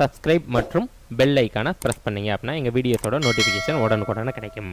Subscribe மற்றும் bell ஐக்கானை press பண்ணீங்க அப்படின்னா எங்கள் வீடியோஸோட நோட்டிஃபிகேஷன் உடனுக்குடனே கிடைக்கும்.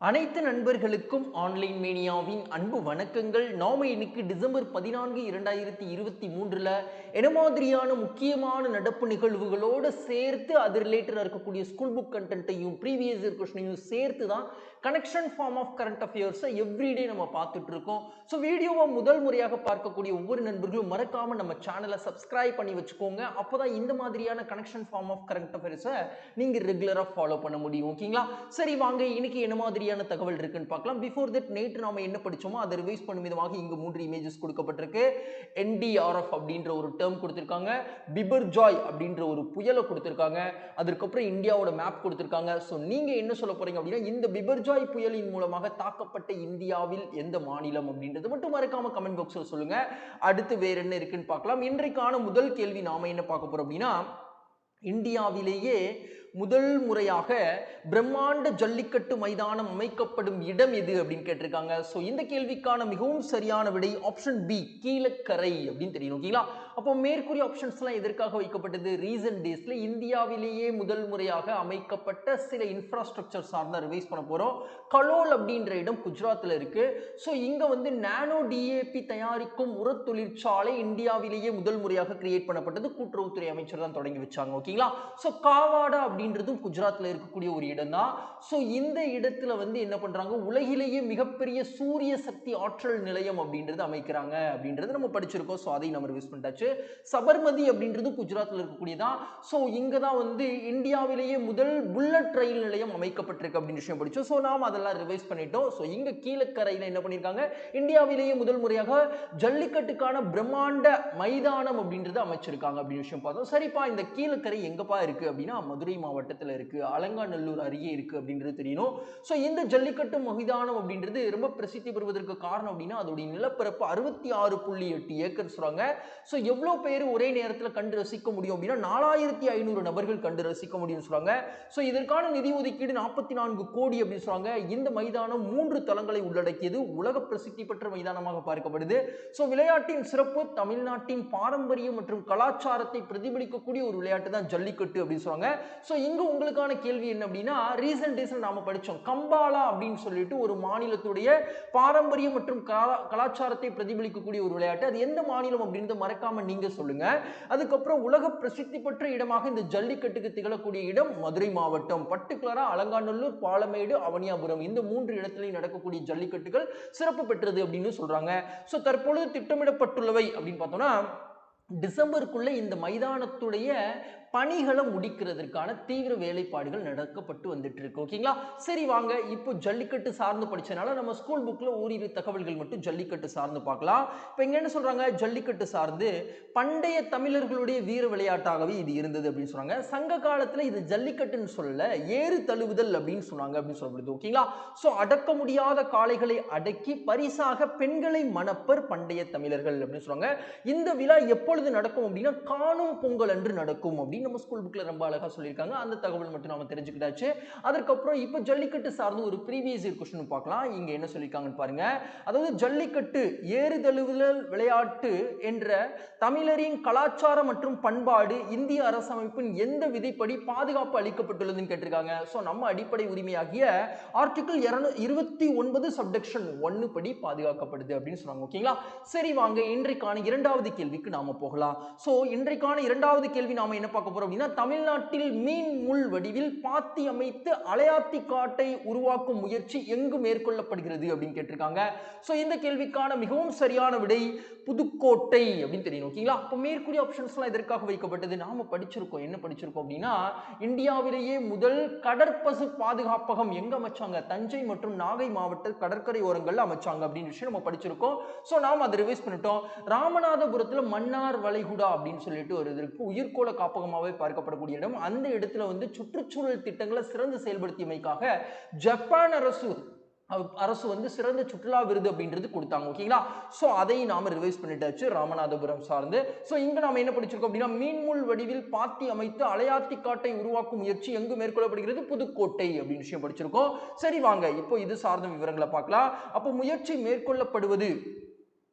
அனைத்து நண்பர்களுக்கும் ஆன்லைன் மீனியாவின் அன்பு வணக்கங்கள். நாம இன்னைக்கு டிசம்பர் பதினான்கு இரண்டாயிரத்தி இருபத்தி மூன்றுல என்ன மாதிரியான முக்கியமான நடப்பு நிகழ்வுகளோடு சேர்த்து அது ரிலேட்டடாக இருக்கக்கூடிய ஸ்கூல் புக் கண்டென்ட்டையும் ப்ரீவியஸ் இயர் கொஸ்டினையும் சேர்த்து தான் கனெக்ஷன் ஃபார்ம் ஆஃப் கரண்ட் அஃபேர்ஸை எவ்ரிடே நம்ம பார்த்துட்டு இருக்கோம் ஸோ வீடியோவை முதல் முறையாக பார்க்கக்கூடிய ஒவ்வொரு நண்பர்களும் மறக்காமல் நம்ம சேனலை சப்ஸ்கிரைப் பண்ணி வச்சுக்கோங்க. அப்போ தான் இந்த மாதிரியான கனெக்ஷன் ஃபார்ம் ஆஃப் கரண்ட் அஃபேர்ஸை நீங்கள் ரெகுலராக ஃபாலோ பண்ண முடியும். ஓகேங்களா சரி வாங்க. இன்னைக்கு என்ன மாதிரியான தகவல் இருக்குன்னு பார்க்கலாம். பிஃபோர் தட் நேற்று நாம என்ன படிச்சோமோ அதை ரிவைஸ் பண்ணும் விதமாக இங்கே மூன்று இமேஜஸ் கொடுக்கப்பட்டிருக்கு. என்டிஆர்எஃப் அப்படின்ற ஒரு டேர்ம் கொடுத்துருக்காங்க. பிபர் ஜாய் அப்படின்ற ஒரு புயலை கொடுத்துருக்காங்க. அதற்கப்புறம் இந்தியாவோட மேப் கொடுத்துருக்காங்க. ஸோ நீங்கள் என்ன சொல்ல போறீங்க அப்படின்னா இந்த பிபர்ஜாய் புயலின் மூலமாக தாக்கப்பட்ட இந்தியாவில் எந்த மாநிலம் அப்படின்றது மட்டும் மறக்காம கமெண்ட் பாக்ஸில் சொல்லுங்க. அடுத்து வேற என்ன இருக்குன்னு பார்க்கலாம். இன்றைக்கான முதல் கேள்வி நாம என்ன பார்க்க போறோம் அப்படின்னா இந்தியாவிலேயே முதல் முறையாக பிரம்மாண்ட ஜல்லிக்கட்டு மைதானம் அமைக்கப்படும் இடம் எது அப்படின்னு கேட்டிருக்காங்க. ஸோ இந்த கேள்விக்கான மிகவும் சரியான விடை ஆப்ஷன் பி கீழக்கரை அப்படின்னு தெரியும். ஓகேங்களா? அப்போ மேற்கூறிய ஆப்ஷன்ஸ்லாம் எதற்காக வைக்கப்பட்டது? ரீசன்ட் டேஸில் இந்தியாவிலேயே முதல் முறையாக அமைக்கப்பட்ட சில இன்ஃப்ராஸ்ட்ரக்சர் சார்ந்த ரிவைஸ் பண்ண போகிறோம் கலோல் அப்படின்ற இடம் குஜராத்தில் இருக்குது ஸோ இங்கே வந்து நானோ டிஏபி தயாரிக்கும் உர தொழிற்சாலை இந்தியாவிலேயே முதல் முறையாக கிரியேட் பண்ணப்பட்டது. கூட்டுறவுத்துறை அமைச்சர் தான் தொடங்கி வச்சாங்க. ஓகேங்களா ஸோ காவாடா அப்படின்றதும் குஜராத்தில் இருக்கக்கூடிய ஒரு இடம் தான் ஸோ இந்த இடத்துல வந்து என்ன பண்ணுறாங்க உலகிலேயே மிகப்பெரிய சூரிய சக்தி ஆற்றல் நிலையம் அப்படின்றது அமைக்கிறாங்க அப்படின்றது நம்ம படிச்சிருக்கோம். ஸோ அதை நம்ம ரிவைஸ் பண்ணிட்டாச்சு. சபர்மதி அப்படின்றது குஜராத்தில் இருக்கக்கூடியதான் ஸோ இங்கே தான் வந்து இந்தியாவிலேயே முதல் புல்லட் ரயில் நிலையம் அமைக்கப்பட்டிருக்கு அப்படின்னு விஷயம் படித்தோம் ஸோ நாம் அதெல்லாம் ரிவைஸ் பண்ணிட்டோம். ஸோ இங்கே கீழக்கரையில் என்ன பண்ணியிருக்காங்க இந்தியாவிலேயே முதல் முறையாக ஜல்லிக்கட்டுக்கான பிரம்மாண்ட மைதானம் அப்படின்றது அமைச்சிருக்காங்க அப்படின்னு விஷயம் பார்த்தோம். சரிப்பா இந்த கீழக்கரை எங்கப்பா இருக்கு அப்படின்னா மதுரை மாவட்டத்தில் இருக்கு. அலங்காநல்லூர் அருகே இருக்கு அப்படின்றது தெரியணும். ஸோ இந்த ஜல்லிக்கட்டு மைதானம் அப்படின்றது ரொம்ப பிரசித்தி பெறுவதற்கு காரணம் அப்படின்னா அதோடைய நிலப்பரப்பு அறுபத்தி ஆறு புள்ளி எட்டு ஏக்கர் சொல்றாங்க. ஸோ எவ்வளோ பேர் ஒரே நேரத்தில் கண்டு ரசிக்க முடியும் அப்படின்னா நாலாயிரத்தி ஐநூறு நபர்கள் கண்டு ரசிக்க முடியும்னு சொல்றாங்க. ஸோ இதற்கான நிதி ஒதுக்கீடு நாற்பத்தி நான்கு கோடி அப்படின்னு சொல்றாங்க. இந்த மைதானம் மூன்று தளங்களை உள்ளடக்கியது. உலக பிரசித்தி பெற்ற மைதானமாக பார்க்கப்படுது. ஸோ விளையாட்டின் சிறப்பு தமிழ்நாட்டின் பாரம்பரியம் மற்றும் கலாச்சாரத்தை பிரதிபலிக்கக்கூடிய ஒரு விளையாட்டு தான் ஜல்லிக்கட்டு அப்படின்னு சொல்றாங்க. ஸோ இங்க உங்களுக்கான கேள்வி என்ன அப்படின்னா ரீசன்ட் டேஸ்ல நாம படிச்சோம். கம்பாலா அப்படின்னு சொல்லிட்டு ஒரு மாநிலத்துடைய பாரம்பரியம் மற்றும் கலா- கலாச்சாரத்தை பிரதிபலிக்கக்கூடிய ஒரு விளையாட்டு. அது எந்த மாநிலம் அப்படின்னு மறக்காம நீங்க சொல்லுங்க. அதுக்கப்புறம் உலக பிரசித்தி பெற்ற இடமாக இந்த ஜல்லிக்கட்டுக்கு திகழக்கூடிய இடம் மதுரை மாவட்டம். பர்டிகுலரா அலங்காநல்லூர் பாலமேடு அவனியாபுரம். இந்த மூன்று இடத்துலையும் நடக்கக்கூடிய ஜல்லிக்கட்டுகள் சிறப்பு பெற்றது அப்படின்னு சொல்றாங்க. ஸோ தற்பொழுது திட்டமிடப்பட்டுள்ளவை அப்படின்னு பார்த்தோம்னா டிசம்பருக்குள்ள இந்த மைதானத்துடைய பணிகளை முடிக்கிறதுக்கான தீவிர வேலைப்பாடுகள் நடக்கப்பட்டு வந்துட்டு இருக்கு ஓகேங்களா? சரி வாங்க. இப்போ ஜல்லிக்கட்டு சார்ந்து படிச்சனால நம்ம ஸ்கூல் புக்ல ஓரிரு தகவல்கள் மட்டும் ஜல்லிக்கட்டு சார்ந்து பார்க்கலாம். இப்போ இங்க என்ன சொல்றாங்க? ஜல்லிக்கட்டு சார்ந்து பண்டைய தமிழர்களுடைய வீர விளையாட்டாகவே இது இருந்தது அப்படின்னு சொன்னாங்க சங்க காலத்துல இது ஜல்லிக்கட்டுன்னு சொல்லல ஏறு தழுவுதல் அப்படின்னு சொன்னாங்க அப்படின்னு சொல்லப்படுது. ஓகேங்களா? ஸோ அடக்க முடியாத காளைகளை அடக்கி பரிசாக பெண்களை மணப்பர் பண்டைய தமிழர்கள் அப்படின்னு சொல்றாங்க. இந்த விழா எப்பொழுது நடக்கும் அப்படின்னா காணும் பொங்கல் அன்று நடக்கும் அப்படின்னு அப்படின்னு நம்ம ஸ்கூல் புக்கில் ரொம்ப அழகாக சொல்லியிருக்காங்க. அந்த தகவல் மட்டும் நம்ம தெரிஞ்சுக்கிட்டாச்சு. அதுக்கப்புறம் இப்போ ஜல்லிக்கட்டு சார்ந்து ஒரு ப்ரீவியஸ் இயர் கொஸ்டின் பார்க்கலாம். இங்கே என்ன சொல்லியிருக்காங்கன்னு பாருங்க. அதாவது ஜல்லிக்கட்டு ஏறுதழுவுதல் விளையாட்டு என்ற தமிழரின் கலாச்சாரம் மற்றும் பண்பாடு இந்திய அரசமைப்பின் எந்த விதிப்படி பாதுகாப்பு அளிக்கப்பட்டுள்ளதுன்னு கேட்டிருக்காங்க. ஸோ நம்ம அடிப்படை உரிமையாகிய ஆர்டிகிள் இரநூ இருபத்தி ஒன்பது சப்டெக்ஷன் ஒன்று படி பாதுகாக்கப்படுது அப்படின்னு சொன்னாங்க. ஓகேங்களா சரி வாங்க. இன்றைக்கான இரண்டாவது கேள்விக்கு நாம போகலாம். ஸோ இன்றைக்கான இரண்டாவது கேள்வி நாம என்ன பார்க்க போறோம் அப்படின்னா தமிழ்நாட்டில் மீன் முள் வடிவில் பாத்தி அமைத்து அலையாத்தி காட்டை உருவாக்கும் முயற்சி எங்கு மேற்கொள்ளப்படுகிறது அப்படின்னு கேட்டிருக்காங்க. ஸோ இந்த கேள்விக்கான மிகவும் சரியான விடை புதுக்கோட்டை அப்படின்னு தெரியணும் ஓகேங்களா? அப்போ மேற்கூறிய ஆப்ஷன்ஸ்லாம் எதற்காக வைக்கப்பட்டது? நாம படிச்சிருக்கோம். என்ன படிச்சிருக்கோம் அப்படின்னா இந்தியாவிலேயே முதல் கடற்பசு பாதுகாப்பகம் எங்க அமைச்சாங்க? தஞ்சை மற்றும் நாகை மாவட்ட கடற்கரை ஓரங்கள்ல அமைச்சாங்க அப்படின்னு விஷயம் நம்ம படிச்சிருக்கோம். ஸோ நாம் அதை ரிவைஸ் பண்ணிட்டோம். ராமநாதபுரத்தில் மன்னார் வளைகுடா அப்படின்னு சொல்லிட்டு ஒரு இது உயிர்கோள உயிர்கோள காப்பகமாகவே பார்க்கப்படக்கூடிய இடம். அந்த இடத்துல வந்து சுற்றுச்சூழல் திட்டங்களை சிறந்து செயல்படுத்தியமைக்காக ஜப்பான் அரசு அரசு வந்து சிறந்த சுற்றுலா விருது அப்படின்றது கொடுத்தாங்க. ஓகேங்களா ஸோ அதை நாம ரிவைஸ் பண்ணிட்டாச்சு ராமநாதபுரம் சார்ந்து. ஸோ இங்கே நாம என்ன படிச்சிருக்கோம் அப்படின்னா மீன்முள் வடிவில் பாத்தி அமைத்து அலையாத்தி காட்டை உருவாக்கும் முயற்சி எங்கு மேற்கொள்ளப்படுகிறது? புதுக்கோட்டை அப்படின்னு விஷயம் படிச்சிருக்கோம். சரி வாங்க. இப்போ இது சார்ந்த விவரங்களை பார்க்கலாம். அப்போ முயற்சி மேற்கொள்ளப்படுவது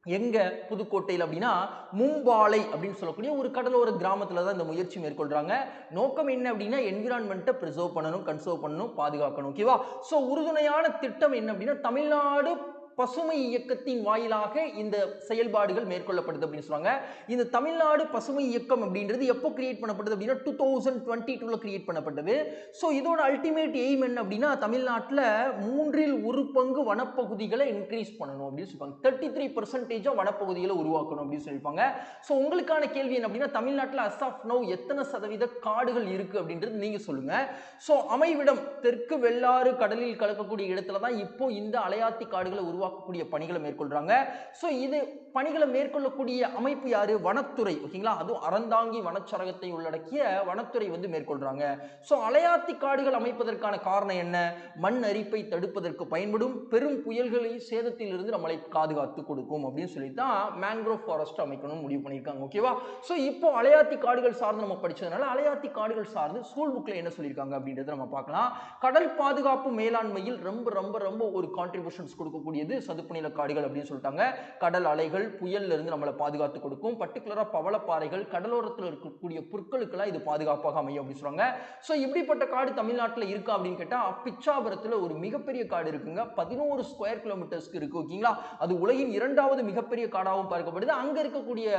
எங்க புதுக்கோட்டையில் அப்படின்னா மும்பாலை அப்படின்னு சொல்லக்கூடிய ஒரு கடலோர கிராமத்தில் தான் இந்த முயற்சி மேற்கொள்றாங்க. நோக்கம் என்ன அப்படின்னா என்விரான்மெண்ட்டை ப்ரிசர்வ் பண்ணணும் கன்சர்வ் பண்ணணும் பாதுகாக்கணும் ஓகேவா ஸோ உறுதுணையான திட்டம் என்ன அப்படின்னா தமிழ்நாடு பசுமை இயக்கத்தின் வாயிலாக இந்த செயல்பாடுகள் மேற்கொள்ளப்படுது அப்படின்னு சொல்லுவாங்க. இந்த தமிழ்நாடு பசுமை இயக்கம் அப்படின்றது எப்போ கிரியேட் பண்ணப்பட்டது அப்படின்னா டூ தௌசண்ட் டுவெண்ட்டி டூவில் கிரியேட் பண்ணப்பட்டது. ஸோ இதோட அல்டிமேட் எய்ம் என்ன அப்படின்னா தமிழ்நாட்டில் மூன்றில் ஒரு பங்கு வனப்பகுதிகளை இன்க்ரீஸ் பண்ணணும் அப்படின்னு சொல்லுவாங்க தேர்ட்டி த்ரீ பர்சன்டேஜாக வனப்பகுதிகளை உருவாக்கணும் அப்படின்னு சொல்லியிருப்பாங்க. ஸோ உங்களுக்கான கேள்வி என்ன அப்படின்னா தமிழ்நாட்டில் அஸ் ஆஃப் நோ எத்தனை சதவீத காடுகள் இருக்குது அப்படின்றது நீங்கள் சொல்லுங்கள் ஸோ அமைவிடம் தெற்கு வெள்ளாறு கடலில் கலக்கக்கூடிய இடத்துல தான் இப்போ இந்த அலையாத்தி காடுகளை உருவாக்கக்கூடிய பணிகளை மேற்கொள்றாங்க. ஸோ இது பணிகளை மேற்கொள்ளக்கூடிய அமைப்பு யாரு? வனத்துறை ஓகேங்களா? அதுவும் அறந்தாங்கி வனச்சரகத்தை உள்ளடக்கிய வனத்துறை வந்து மேற்கொள்றாங்க. ஸோ அலையாத்தி காடுகள் அமைப்பதற்கான காரணம் என்ன? மண் அரிப்பை தடுப்பதற்கு பயன்படும் பெரும் புயல்களை சேதத்திலிருந்து நம்மளை பாதுகாத்து கொடுக்கும் அப்படின்னு சொல்லி தான் மேங்க்ரோவ் ஃபாரஸ்ட் அமைக்கணும்னு முடிவு பண்ணியிருக்காங்க ஓகேவா? ஸோ இப்போ அலையாத்தி காடுகள் சார்ந்து நம்ம படிச்சதுனால அலையாத்தி காடுகள் சார்ந்து ஸ்கூல் புக்கில் என்ன சொல்லியிருக்காங்க அப்படின்றத நம்ம பார்க்கலாம். கடல் பாதுகாப்பு மேலாண்மையில் ரொம்ப ரொம்ப ரொம்ப ஒரு கான்ட்ரிபியூஷன்ஸ் கொடுக்கக்கூடியது சதுப்பு நில காடுகள் அப்படின்னு சொல்லிட்டாங்க. கடல் அலைகள் புயல்ல இருந்து நம்மளை பாதுகாத்து கொடுக்கும். பர்டிகுலராக பவளப்பாறைகள் கடலோரத்தில் இருக்கக்கூடிய புற்களுக்கெல்லாம் இது பாதுகாப்பாக அமையும் அப்படின்னு சொல்றாங்க. ஸோ இப்படிப்பட்ட காடு தமிழ்நாட்டில் இருக்கா அப்படின்னு கேட்டால் பிச்சாபுரத்தில் ஒரு மிகப்பெரிய காடு இருக்குங்க. பதினோரு ஸ்கொயர் கிலோமீட்டர்ஸ்க்கு இருக்கு ஓகேங்களா அது உலகின் இரண்டாவது மிகப்பெரிய காடாகவும் பார்க்கப்படுது. அங்க இருக்கக்கூடிய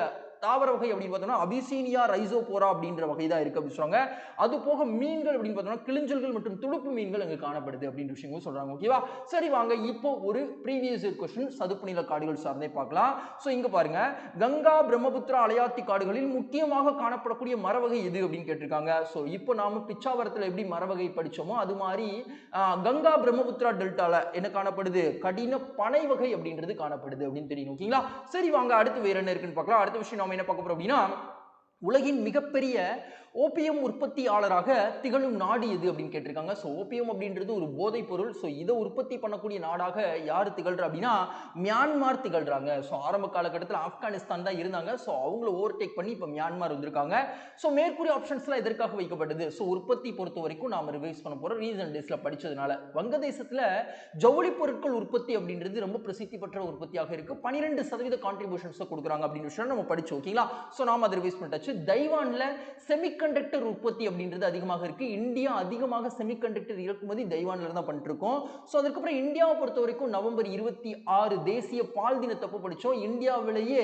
தாவர வகை அப்படின்னு பார்த்தோம்னா அபிசீனியா ரைசோபோரா அப்படின்ற வகை தான் இருக்கு அப்படின்னு சொல்றாங்க. அது போக மீன்கள் அப்படின்னு பார்த்தோம்னா கிளிஞ்சல்கள் மற்றும் துடுப்பு மீன்கள் அங்கே காணப்படுது அப்படின்ற விஷயங்களும் சொல்றாங்க. ஓகேவா சரி வாங்க இப்போ ஒரு ப்ரீவியஸ் கொஸ்டின் சதுப்பு நில காடுகள் சார்ந்தே பார்க்கலாம். ஸோ இங்க பாருங்க. கங்கா பிரம்மபுத்திரா அலையாத்தி காடுகளில் முக்கியமாக காணப்படக்கூடிய மரவகை எது அப்படின்னு கேட்டிருக்காங்க. ஸோ இப்போ நாம பிச்சாவரத்தில் எப்படி மரவகை படிச்சோமோ அது மாதிரி கங்கா பிரம்மபுத்திரா டெல்டால என்ன காணப்படுது? கடின பனை வகை அப்படின்றது காணப்படுது அப்படின்னு தெரியும் ஓகேங்களா சரி வாங்க அடுத்து வேற என்ன இருக்குன்னு பார்க்கலாம். அடுத்த விஷயம் நாம என்ன பார்க்க போறோம் அப்படின்னா உலகின் மிகப்பெரிய ஓபியம் உற்பத்தியாளராக திகழும் நாடு எது அப்படின்னு கேட்டிருக்காங்க. ஸோ ஓபியம் அப்படின்றது ஒரு போதைப் பொருள் ஸோ இதை உற்பத்தி பண்ணக்கூடிய நாடாக யார் திகழ்றா அப்படின்னா மியான்மார் திகழ்றாங்க. ஸோ ஆரம்ப காலகட்டத்தில் ஆப்கானிஸ்தான் தான் இருந்தாங்க. ஸோ அவங்கள ஓவர்டேக் பண்ணி இப்போ மியான்மார் வந்திருக்காங்க. ஸோ மேற்கூறிய ஆப்ஷன்ஸ்லாம் எதற்காக வைக்கப்பட்டது? ஸோ உற்பத்தி பொறுத்த வரைக்கும் நாம் ரிவைஸ் பண்ண போகிறோம் ரீசன்ட் டேஸில் படித்ததுனால வங்கதேசத்தில் ஜவுளி பொருட்கள் உற்பத்தி அப்படின்றது ரொம்ப பிரசித்தி பெற்ற உற்பத்தியாக இருக்குது பன்னிரெண்டு சதவீத கான்ட்ரிபியூஷன்ஸை கொடுக்குறாங்க அப்படின்னு விஷயம் நம்ம படித்தோம் ஓகேங்களா? ஸோ நாம் அதை ரிவைஸ் பண்ணிட்டாச்சு. தைவான்ல செமிகண்டக்டர் உற்பத்தி அப்படின்றது அதிகமாக இருக்கு. இந்தியா அதிகமாக செமிகண்டக்டர் இறக்குமதி தைவானில் தான் பண்ணிட்டுருக்கோம் ஸோ அதுக்கப்புறம் இந்தியாவை பொறுத்த வரைக்கும் நவம்பர் இருபத்தி ஆறு தேசிய பால் தினத்தப்போ படித்தோம் இந்தியாவிலேயே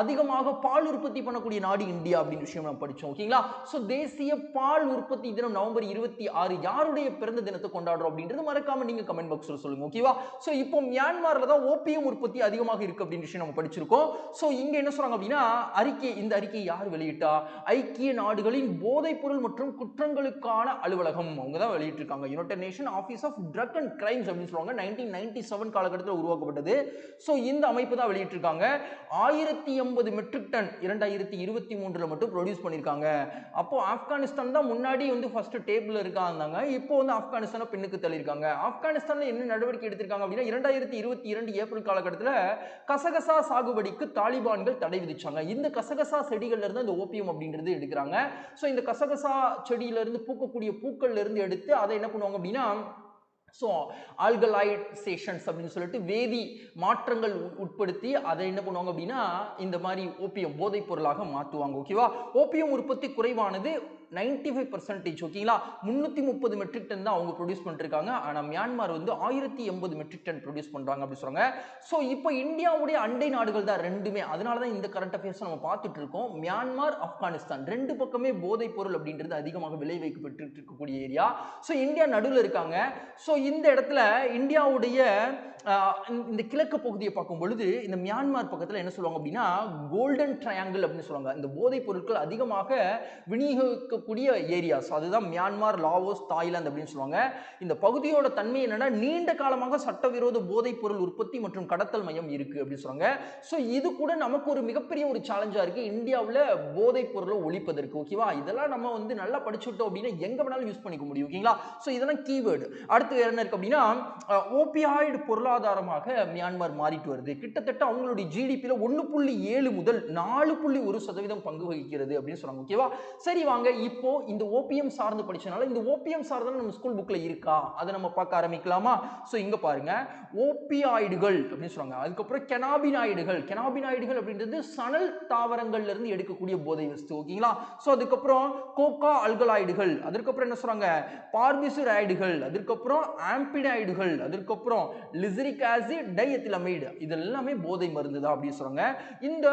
அதிகமாக பால் உற்பத்தி பண்ணக்கூடிய நாடு இந்தியா அப்படின்னு விஷயம் நம்ம படித்தோம் ஓகேங்களா ஸோ தேசிய பால் உற்பத்தி தினம் நவம்பர் இருபத்தி ஆறு யாருடைய பிறந்த தினத்தை கொண்டாடுறோம் அப்படின்றது மறக்காம நீங்க கமெண்ட் பாக்ஸில் சொல்லுங்க ஓகேவா ஸோ இப்போ மியான்மாரில் தான் ஓபியம் உற்பத்தி அதிகமாக இருக்கு அப்படின்னு விஷயம் நம்ம படிச்சிருக்கோம். ஸோ இங்க என்ன சொல்றாங்க அப்படின்னா அறிக்கை இந்த அறிக்கையை யார் வெளியிட்டா? ஐக்கிய நாடுகளின் போதைப்பொருள் மற்றும் குற்றங்களுக்கான அலுவலகம். அவங்க தான் வெளியிட்டிருக்காங்க. United Nation Office of Drug and Crimes அப்படின்னு சொல்லுவாங்க. நைன்டீன் நைன்டி செவன் காலகட்டத்தில் உருவாக்கப்பட்டது. ஸோ இந்த அமைப்பு தான் வெளியிட்டிருக்காங்க. ஆயிரத்தி எண்பது மெட்ரிக் டன் இரண்டாயிரத்தி இருபத்தி மூன்றில் மட்டும் ப்ரொடியூஸ் பண்ணியிருக்காங்க. அப்போ ஆப்கானிஸ்தான் தான் முன்னாடி வந்து ஃபர்ஸ்ட் டேபிள் இருக்காங்க இப்போ வந்து ஆப்கானிஸ்தானை பின்னுக்கு தள்ளியிருக்காங்க. ஆப்கானிஸ்தானில் என்ன நடவடிக்கை எடுத்திருக்காங்க அப்படின்னா இரண்டாயிரத்தி இருபத்தி இரண்டு ஏப்ரல் காலகட்டத்தில் கசகசா சாகுபடிக்கு தாலிபான்கள் தடை விதிச்சாங்க. இந்த கசகசா செடிகள்ல இருந்து அந்த ஓபியம் அப்படின்றது எடுக்கிறாங்க. ஸோ இந்த கசகசா செடியிலிருந்து பூக்கக்கூடிய பூக்கள்லேருந்து எடுத்து அதை என்ன பண்ணுவாங்க அப்படின்னா ஸோ ஆல்கலைசேஷன்ஸ் அப்படின்னு சொல்லிட்டு வேதி மாற்றங்கள் உட்படுத்தி அதை என்ன பண்ணுவாங்க அப்படின்னா இந்த மாதிரி ஓபியம் போதைப் பொருளாக மாற்றுவாங்க ஓகேவா ஓபியம் உற்பத்தி குறைவானது 95% ஃபைவ் பர்சன்டேஜ் ஓகேங்களா? முந்நூற்றி முப்பது மெட்ரிக் டன் தான் அவங்க ப்ரொடியூஸ் பண்ணிருக்காங்க. ஆனால் மியான்மர் வந்து ஆயிரத்தி எண்பது மெட்ரிக் டன் ப்ரொடியூஸ் பண்ணுறாங்க அப்படின்னு சொல்றாங்க. ஸோ இப்போ இந்தியாவுடைய அண்டை நாடுகள் தான் ரெண்டுமே. அதனால தான் இந்த கரண்ட் அஃபேர்ஸ் நம்ம பார்த்துட்டு இருக்கோம். மியான்மர் ஆப்கானிஸ்தான். ரெண்டு பக்கமே போதைப் பொருள் அப்படின்றது அதிகமாக விளை வைக்கப்பட்டு இருக்கக்கூடிய ஏரியா ஸோ இந்தியா நடுவில் இருக்காங்க. ஸோ இந்த இடத்துல இந்தியாவுடைய இந்த- கிழக்கு பகுதியை பார்க்கும் பொழுது இந்த மியான்மர் பக்கத்தில் என்ன சொல்லுவாங்க அப்படின்னா கோல்டன் ட்ரையாங்கிள் அப்படின்னு சொல்லுவாங்க. இந்த போதைப் பொருட்கள் அதிகமாக விநியோகிக்கக்கூடிய ஏரியாஸ் அதுதான் மியான்மர் லாவோஸ் தாய்லாந்து அப்படின்னு சொல்லுவாங்க. இந்த பகுதியோட தன்மை என்னன்னா நீண்ட காலமாக சட்டவிரோத போதைப் பொருள் உற்பத்தி மற்றும் கடத்தல் மையம் இருக்கு அப்படின்னு சொல்லுவாங்க. ஸோ இது கூட நமக்கு ஒரு மிகப்பெரிய ஒரு சேலஞ்சா இருக்கு. இந்தியாவில் போதைப் பொருளை ஒழிப்பதற்கு ஓகேவா இதெல்லாம் நம்ம வந்து நல்லா படிச்சுட்டோம் அப்படின்னா எங்க வேணாலும் யூஸ் பண்ணிக்க முடியும் ஓகேங்களா ஸோ இதெல்லாம் கீவேர்டு அடுத்து என்ன இருக்கு அப்படின்னா ஓபியாய்டு பொருள் பொருளாதாரமாக மியான்மர் மாறிட்டு வருது. கிட்டத்தட்ட அவங்களுடைய ஜிடிபியில் ஒன்று புள்ளி ஏழு முதல் நாலு புள்ளி ஒரு சதவீதம் பங்கு வகிக்கிறது அப்படின்னு சொன்னாங்க ஓகேவா சரி வாங்க. இப்போ இந்த ஓபிஎம் சார்ந்து படிச்சனால இந்த ஓபிஎம் சார்ந்து நம்ம ஸ்கூல் புக்கில் இருக்கா? அதை நம்ம பார்க்க ஆரம்பிக்கலாமா? ஸோ இங்கே பாருங்க. ஓபியாய்டுகள் அப்படின்னு சொல்றாங்க. அதுக்கப்புறம் கெனாபினாய்டுகள். கெனாபினாய்டுகள் அப்படின்றது சணல் தாவரங்கள்ல இருந்து எடுக்கக்கூடிய போதை வஸ்து. ஓகேங்களா ஸோ அதுக்கப்புறம் கோகா அல்கலாய்டுகள். அதுக்கப்புறம் என்ன சொல்றாங்க? பார்பிசுராய்டுகள் அதுக்கப்புறம் ஆம்பிடாய்டுகள் அதுக்கப்புறம் லிசரிக் ஆசிட் டைஎத்திலமைடு. இது எல்லாமே போதை மருந்து தான் அப்படின்னு சொல்றாங்க. இந்த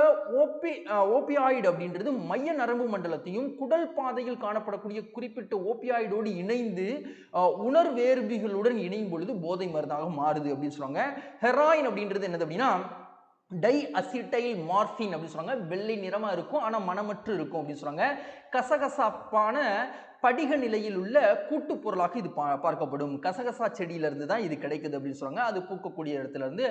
ஓபி ஓபியாய்டு அப்படின்றது மைய நரம்பு மண்டலத்தையும் குடல் பாதையில் காணப்படக்கூடிய குறிப்பிட்ட ஓபியாய்டோடு இணைந்து உணர்வேர்விகளுடன் இணையும் பொழுது போதை மருந்தாக மாறுது அப்படின்னு சொல்றாங்க. ஹெராயின் அப்படின்றது என்னது அப்படின்னா டை அசிட்டைல் மார்பின் அப்படின்னு சொல்றாங்க. வெள்ளை நிறமா இருக்கும் ஆனா மனமற்று இருக்கும் அப்படின்னு சொல்றாங்க. கசகசப்பான படிக நிலையில் உள்ள கூட்டு பொருளாக இது பா- பார்க்கப்படும். கசகசா செடியிலிருந்து தான் இது கிடைக்குது அப்படின்னு சொல்லுவாங்க அது பூக்கக்கூடிய இடத்துல இருந்து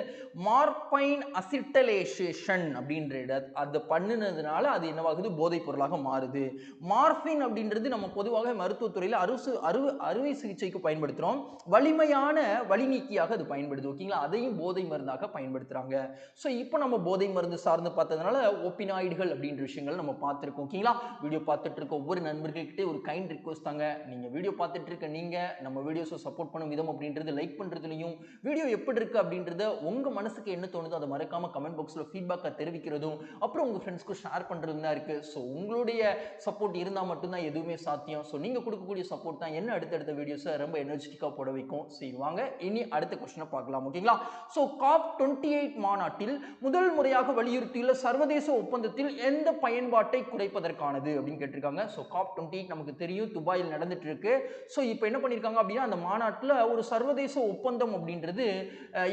மார்பைன் அசிட்டலேஷேஷன் அப்படின்ற இட அது பண்ணினதுனால அது என்னவாகுது? போதைப் பொருளாக மாறுது. மார்பின் அப்படின்றது நம்ம பொதுவாக மருத்துவத்துறையில் அறுசு அறு அறுவை சிகிச்சைக்கு பயன்படுத்துகிறோம் வலிமையான வலி நீக்கியாக அது பயன்படுது ஓகேங்களா? அதையும் போதை மருந்தாக பயன்படுத்துகிறாங்க ஸோ இப்போ நம்ம போதை மருந்து சார்ந்து பார்த்ததுனால ஒப்பினாய்டுகள் அப்படின்ற விஷயங்கள் நம்ம பார்த்துருக்கோம் ஓகேங்களா? வீடியோ பார்த்துட்டு இருக்க ஒவ்வொரு நண்பர்கள்கிட்டே ஒரு கைண்ட் ரிக்வஸ்ட் தாங்க. நீங்கள் வீடியோ பார்த்துட்டு இருக்க நீங்கள் நம்ம வீடியோஸை சப்போர்ட் பண்ணும் விதம் அப்படின்றது லைக் பண்ணுறதுலையும் வீடியோ எப்படி இருக்குது அப்படின்றத உங்கள் மனசுக்கு என்ன தோணுதோ அதை மறக்காமல் கமெண்ட் பாக்ஸில் ஃபீட்பேக்கை தெரிவிக்கிறதும் அப்புறம் உங்கள் ஃப்ரெண்ட்ஸ்க்கு ஷேர் பண்ணுறதும் தான் இருக்குது ஸோ உங்களுடைய சப்போர்ட் இருந்தால் மட்டும்தான் எதுவுமே சாத்தியம். ஸோ நீங்கள் கொடுக்கக்கூடிய சப்போர்ட் தான் என்ன அடுத்தடுத்த வீடியோஸை ரொம்ப எனர்ஜெட்டிக்காக போட வைக்கும். செய்வாங்க இனி அடுத்த கொஸ்டினை பார்க்கலாம் ஓகேங்களா ஸோ காப் டுவெண்ட்டி எயிட் மாநாட்டில் முதல் முறையாக வலியுறுத்தியுள்ள சர்வதேச ஒப்பந்தத்தில் எந்த பயன்பாட்டை குறைப்பதற்கானது அப்படின்னு கேட்டிருக்காங்க. ஸோ காப் டுவெண்ட்டி நமக்கு தெரியும். துபாயில் நடந்துட்டு இருக்கு ஸோ இப்போ என்ன பண்ணியிருக்காங்க அப்படின்னா அந்த மாநாட்டில் ஒரு சர்வதேச ஒப்பந்தம் அப்படின்றது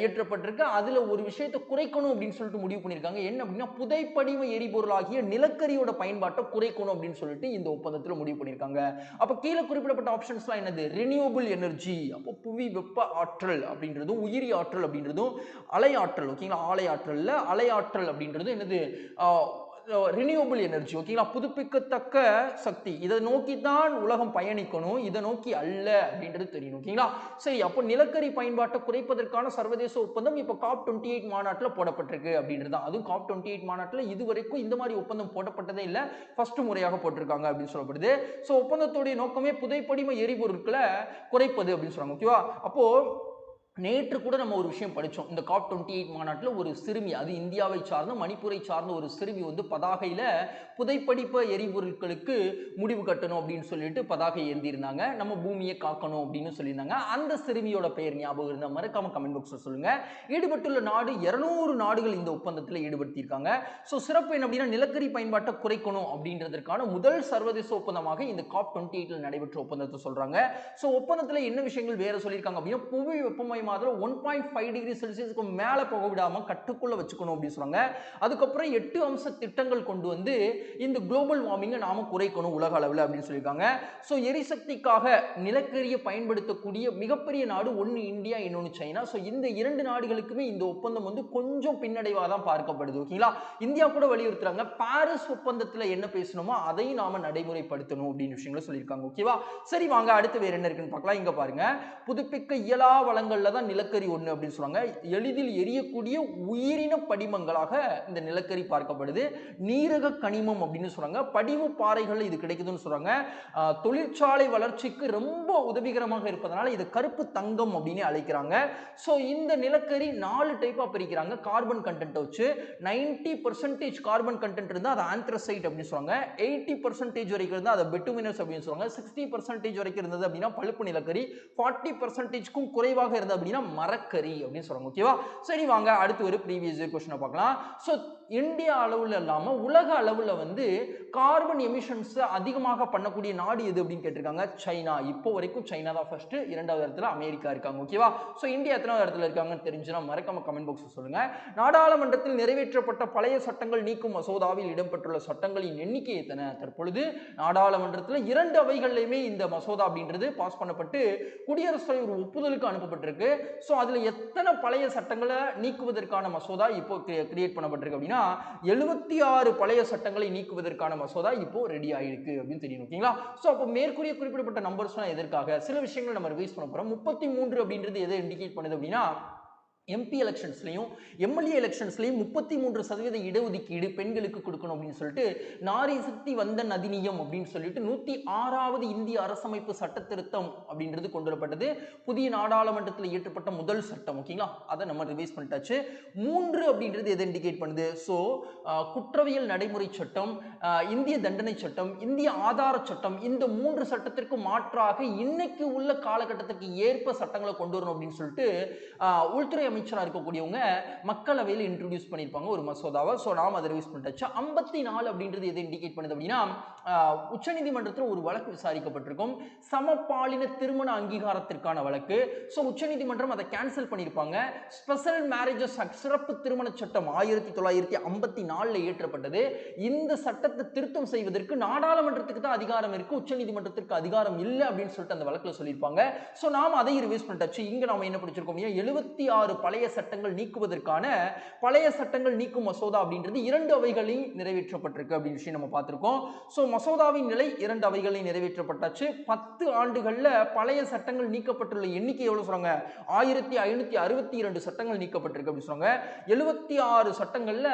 இயற்றப்பட்டிருக்கு. அதில் ஒரு விஷயத்தை குறைக்கணும் அப்படின்னு சொல்லிட்டு முடிவு பண்ணியிருக்காங்க. என்ன அப்படின்னா புதைப்படிம எரிபொருளாகிய நிலக்கரியோட பயன்பாட்டை குறைக்கணும் அப்படின்னு சொல்லிட்டு இந்த ஒப்பந்தத்தில் முடிவு பண்ணியிருக்காங்க. அப்போ கீழே குறிப்பிடப்பட்ட ஆப்ஷன்ஸ்லாம் என்னது? ரினியூபிள் எனர்ஜி அப்போ புவி வெப்ப ஆற்றல் அப்படின்றதும் உயிரி ஆற்றல் அப்படின்றதும் அலை ஆற்றல் ஓகேங்களா? ஆலை ஆற்றல்ல அலை ஆற்றல் அப்படின்றது என்னது? ரினியூபிள் எனர்ஜி ஓகேங்களா புதுப்பிக்கத்தக்க சக்தி. இதை நோக்கி தான் உலகம் பயணிக்கணும் இதை நோக்கி அல்ல அப்படின்றது தெரியும் ஓகேங்களா சரி அப்போ நிலக்கரி பயன்பாட்டை குறைப்பதற்கான சர்வதேச ஒப்பந்தம் இப்போ காப் டுவெண்ட்டி எயிட் மாநாட்டில் போடப்பட்டிருக்கு அப்படின்றது தான். அதுவும் காப் டுவெண்ட்டி எயிட் மாநாட்டில் இது வரைக்கும் இந்த மாதிரி ஒப்பந்தம் போடப்பட்டதே இல்லை ஃபர்ஸ்ட் முறையாக போட்டிருக்காங்க அப்படின்னு சொல்லப்படுது. ஸோ ஒப்பந்தத்துடைய நோக்கமே புதைப்படிம எரிபொருட்களை குறைப்பது அப்படின்னு சொல்றாங்க ஓகேவா அப்போ நேற்று கூட நம்ம ஒரு விஷயம் படித்தோம் இந்த காப் டுவெண்ட்டி எயிட் மாநாட்டில் ஒரு சிறுமி அது இந்தியாவை சார்ந்த மணிப்பூரை சார்ந்த ஒரு சிறுமி வந்து பதாகையில் புதைப்படிப்ப எரிபொருட்களுக்கு முடிவு கட்டணும் அப்படின்னு சொல்லிட்டு பதாகை ஏந்தியிருந்தாங்க நம்ம பூமியை காக்கணும் அப்படின்னு சொல்லியிருந்தாங்க. அந்த சிறுமியோட பெயர் ஞாபகம் இருந்தால் மறக்காம கமெண்ட் பாக்ஸில் சொல்லுங்க. ஈடுபட்டுள்ள நாடு இரநூறு நாடுகள் இந்த ஒப்பந்தத்தில் ஈடுபடுத்தியிருக்காங்க. ஸோ சிறப்பு என்ன அப்படின்னா நிலக்கரி பயன்பாட்டை குறைக்கணும் அப்படின்றதற்கான முதல் சர்வதேச ஒப்பந்தமாக இந்த காப் டுவெண்ட்டி எயிட்டில் நடைபெற்ற ஒப்பந்தத்தை சொல்கிறாங்க ஸோ ஒப்பந்தத்தில் என்ன விஷயங்கள் வேற சொல்லியிருக்காங்க அப்படின்னா புவி மாதத்தில் ஒன் பாயிண்ட் ஃபைவ் டிகிரி செல்சியஸ்க்கு மேலே போக விடாமல் கட்டுக்குள்ளே வச்சுக்கணும் அப்படின்னு சொல்கிறாங்க அதுக்கப்புறம் எட்டு அம்ச திட்டங்கள் கொண்டு வந்து இந்த குளோபல் வார்மிங்கை நாம் குறைக்கணும் உலக அளவில் அப்படின்னு சொல்லியிருக்காங்க. ஸோ எரிசக்திக்காக நிலக்கரியை பயன்படுத்தக்கூடிய மிகப்பெரிய நாடு ஒன்று இந்தியா இன்னொன்று சைனா. ஸோ இந்த இரண்டு நாடுகளுக்குமே இந்த ஒப்பந்தம் வந்து கொஞ்சம் பின்னடைவாக தான் பார்க்கப்படுது ஓகேங்களா இந்தியா கூட வலியுறுத்துறாங்க. பாரிஸ் ஒப்பந்தத்தில் என்ன பேசணுமோ அதையும் நாம நடைமுறைப்படுத்தணும் அப்படின்னு விஷயங்களை சொல்லியிருக்காங்க ஓகேவா சரி வாங்க அடுத்து வேற என்ன இருக்குன்னு பார்க்கலாம். இங்க பாருங்க. புதுப்பிக்க இயலா வளங்கள்ல தான் நிலக்கரி ஒன்று அப்படின்னு சொல்றாங்க எளிதில் எரியக்கூடிய உயிரின படிமங்களாக இந்த நிலக்கரி பார்க்கப்படுது. நீரக கனிமம் அப்படின்னு சொல்றாங்க படிவு பாறைகள் இது கிடைக்குதுன்னு சொல்றாங்க. தொழிற்சாலை வளர்ச்சிக்கு ரொம்ப உதவிகரமாக இருப்பதனால இது கருப்பு தங்கம் அப்படின்னு அழைக்கிறாங்க. ஸோ இந்த நிலக்கரி நாலு டைப்பாக பிரிக்கிறாங்க. கார்பன் கண்டென்ட்டை வச்சு. நைன்டி பர்சன்டேஜ் கார்பன் கண்டென்ட் இருந்தால் அது ஆந்த்ரசைட் அப்படின்னு சொல்லுவாங்க. எயிட்டி பர்சன்டேஜ் வரைக்கும் இருந்தால் அதை பெட்டுமினஸ் அப்படின்னு சொல்லுவாங்க. சிக்ஸ்டி பர்சன்டேஜ் வரைக்கும் இருந்தது அப்படின்னா பழுப்பு நிலக்கரி. ஃபார்ட்டி பர்சன்டேஜ்க்கும் குறைவாக இருந்தது அப்படின்னா மரக்கரி அப்படின்னு சொல்றாங்க ஓகேவா சரி வாங்க அடுத்து ஒரு ப்ரீவியஸ் கொஸ்டினை பார்க்கலாம். ஸோ இந்தியா அளவில் இல்லாமல் உலக அளவில் வந்து கார்பன் எமிஷன்ஸை அதிகமாக பண்ணக்கூடிய நாடு எது அப்படின்னு கேட்டிருக்காங்க? சைனா. இப்போ வரைக்கும் சைனா தான் ஃபர்ஸ்ட் இரண்டாவது இடத்துல அமெரிக்கா இருக்காங்க. ஓகேவா ஸோ இந்தியா எத்தனாவது இடத்துல இருக்காங்கன்னு தெரிஞ்சுன்னா மறக்காம கமெண்ட் பாக்ஸில் சொல்லுங்க. நாடாளுமன்றத்தில் நிறைவேற்றப்பட்ட பழைய சட்டங்கள் நீக்கும் மசோதாவில் இடம்பெற்றுள்ள சட்டங்களின் எண்ணிக்கை எத்தனை? தற்பொழுது நாடாளுமன்றத்தில் இரண்டு அவைகள்லையுமே இந்த மசோதா அப்படின்றது பாஸ் பண்ணப்பட்டு குடியரசுத் தலைவர் ஒப்புதலுக்கு அனுப்பப்பட்டிருக்கு. ஸோ அதில் எத்தனை பழைய சட்டங்களை நீக்குவதற்கான மசோதா இப்போ கிரியேட் பண்ணப்பட்டிருக்கு அப்படின்னா எழுபத்தி ஆறு பழைய சட்டங்களை நீக்குவதற்கான மசோதா இப்போ ரெடி ஆயிருக்கு அப்படின்னு தெரியும் ஓகேங்களா ஸோ அப்போ மேற்கூறிய குறிப்பிடப்பட்ட நம்பர்ஸ்லாம் எதற்காக? சில விஷயங்கள் நம்ம ரிவைஸ் பண்ண போகிறோம் முப்பத்தி மூன்று அப்படின்றது எதை இண்டிகேட் பண்ணுது அப்படின்னா எம்பி எலெக்ஷன்ஸ்லையும் எம்எல்ஏ எலெக்ஷன்ஸ்லையும் முப்பத்தி மூன்று சதவீத இடஒதுக்கீடு பெண்களுக்கு கொடுக்கணும் அப்படின்னு சொல்லிட்டு நாரி சக்தி வந்தன் அதிநியம் அப்படின்னு சொல்லிட்டு நூற்றி ஆறாவது இந்திய அரசமைப்பு சட்ட திருத்தம் அப்படின்றது கொண்டு வரப்பட்டது புதிய நாடாளுமன்றத்தில் இயற்றப்பட்ட முதல் சட்டம் ஓகேங்களா? அதை நம்ம ரிவைஸ் பண்ணிட்டாச்சு. மூன்று அப்படின்றது எதை இண்டிகேட் பண்ணுது? ஸோ குற்றவியல் நடைமுறை சட்டம் இந்திய தண்டனை சட்டம் இந்திய ஆதார சட்டம் இந்த மூன்று சட்டத்திற்கு மாற்றாக இன்னைக்கு உள்ள காலகட்டத்திற்கு ஏற்ப சட்டங்களை கொண்டு வரணும் அப்படின்னு சொல்லிட்டு உள்துறை அமைச்சராக இருக்கக்கூடியவங்க மக்களவையில் இன்ட்ரடியூஸ் பண்ணியிருப்பாங்க ஒரு மசோதாவை. ஸோ நாம் அதை ரிவைஸ் பண்ணிட்டாச்சு ஐம்பத்தி நாலு அப்படின்றது எது இண்டிகேட் பண்ணுது அப்படின்னா உச்சநீதிமன்றத்தில் ஒரு வழக்கு விசாரிக்கப்பட்டிருக்கும். சமபாலின திருமண அங்கீகாரத்திற்கான வழக்கு. ஸோ உச்சநீதிமன்றம் அதை கேன்சல் பண்ணியிருப்பாங்க. ஸ்பெஷல் மேரேஜஸ் சிறப்பு திருமண சட்டம் ஆயிரத்தி தொள்ளாயிரத்தி ஐம்பத்தி நாலில் இயற்றப்பட்டது. இந்த சட்டத்தை திருத்தம் செய்வதற்கு நாடாளுமன்றத்துக்கு தான் அதிகாரம் இருக்கு. உச்சநீதிமன்றத்திற்கு அதிகாரம் இல்லை அப்படின்னு சொல்லிட்டு அந்த வழக்கில் சொல்லியிருப்பாங்க. ஸோ நாம் அதை ரிவியூஸ் பண்ணிட்டாச்சு இங்கே நாம என்ன படிச்சிருக்கோம் எழுபத்தி ஆறு பழைய சட்டங்கள் நீக்குவதற்கான பழைய சட்டங்கள் நீக்கும் மசோதா அப்படின்றது இரண்டு அவைகளையும் நிறைவேற்றப்பட்டிருக்கு அப்படின்னு விஷயம் நம்ம பார்த்துருக்கோம். ஸோ மசோதாவின் நிலை இரண்டு அவைகளையும் நிறைவேற்றப்பட்டாச்சு. பத்து ஆண்டுகளில் பழைய சட்டங்கள் நீக்கப்பட்டுள்ள எண்ணிக்கை எவ்வளவு சொல்றாங்க? ஆயிரத்தி ஐநூத்தி அறுபத்தி இரண்டு சட்டங்கள் நீக்கப்பட்டிருக்கு அப்படின்னு சொல்றாங்க. எழுபத்தி ஆறு சட்டங்கள்ல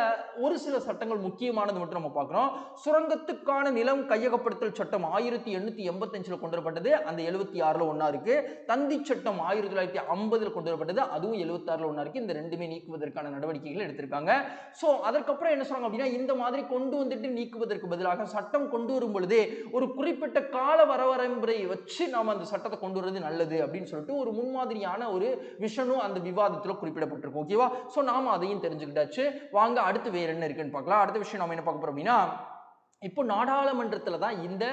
ஒரு சில சட்டங்கள் முக்கியமானது மட்டும் நம்ம பார்க்குறோம். சுரங்கத்துக்கான நிலம் கையகப்படுத்தல் சட்டம் ஆயிரத்தி எண்ணூத்தி எண்பத்தஞ்சில் கொண்டு வரப்பட்டது அந்த எழுபத்தி ஆறுல ஒண்ணா இருக்கு. தந்தி சட்டம் ஆயிரத்தி தொள்ளாயிரத்தி ஐம்பதுல கொண்டு வரப்பட்டது அதுவும் எழுபத்தி ஆறில் ஒண்ணா இருக்கு. இந்த ரெண்டுமே நீக்குவதற்கான நடவடிக்கைகள் எடுத்திருக்காங்க. ஸோ அதற்கப்புறம் என்ன சொல்றாங்க அப்படின்னா இந்த மாதிரி கொண்டு வந்துட்டு நீக்குவதற்கு பதிலாக சட்டம் கொண்டு வரும் பொழுதே ஒரு குறிப்பிட்ட கால வரவரைமுறை வச்சு நாம அந்த சட்டத்தை கொண்டு வர்றது நல்லது அப்படின்னு சொல்லிட்டு ஒரு முன்மாதிரியான ஒரு விஷனும் அந்த விவாதத்தில் குறிப்பிடப்பட்டிருக்கும். ஓகேவா ஸோ நாம அதையும் தெரிஞ்சுக்கிட்டாச்சு. வாங்க அடுத்து வேற என்ன இருக்குன்னு பார்க்கலாம். அடுத்த விஷயம் நாம் என்ன பார்க்க போகிறோம் அப்படின்னா இப்போ நாடாளுமன்றத்தில் தான் இந்த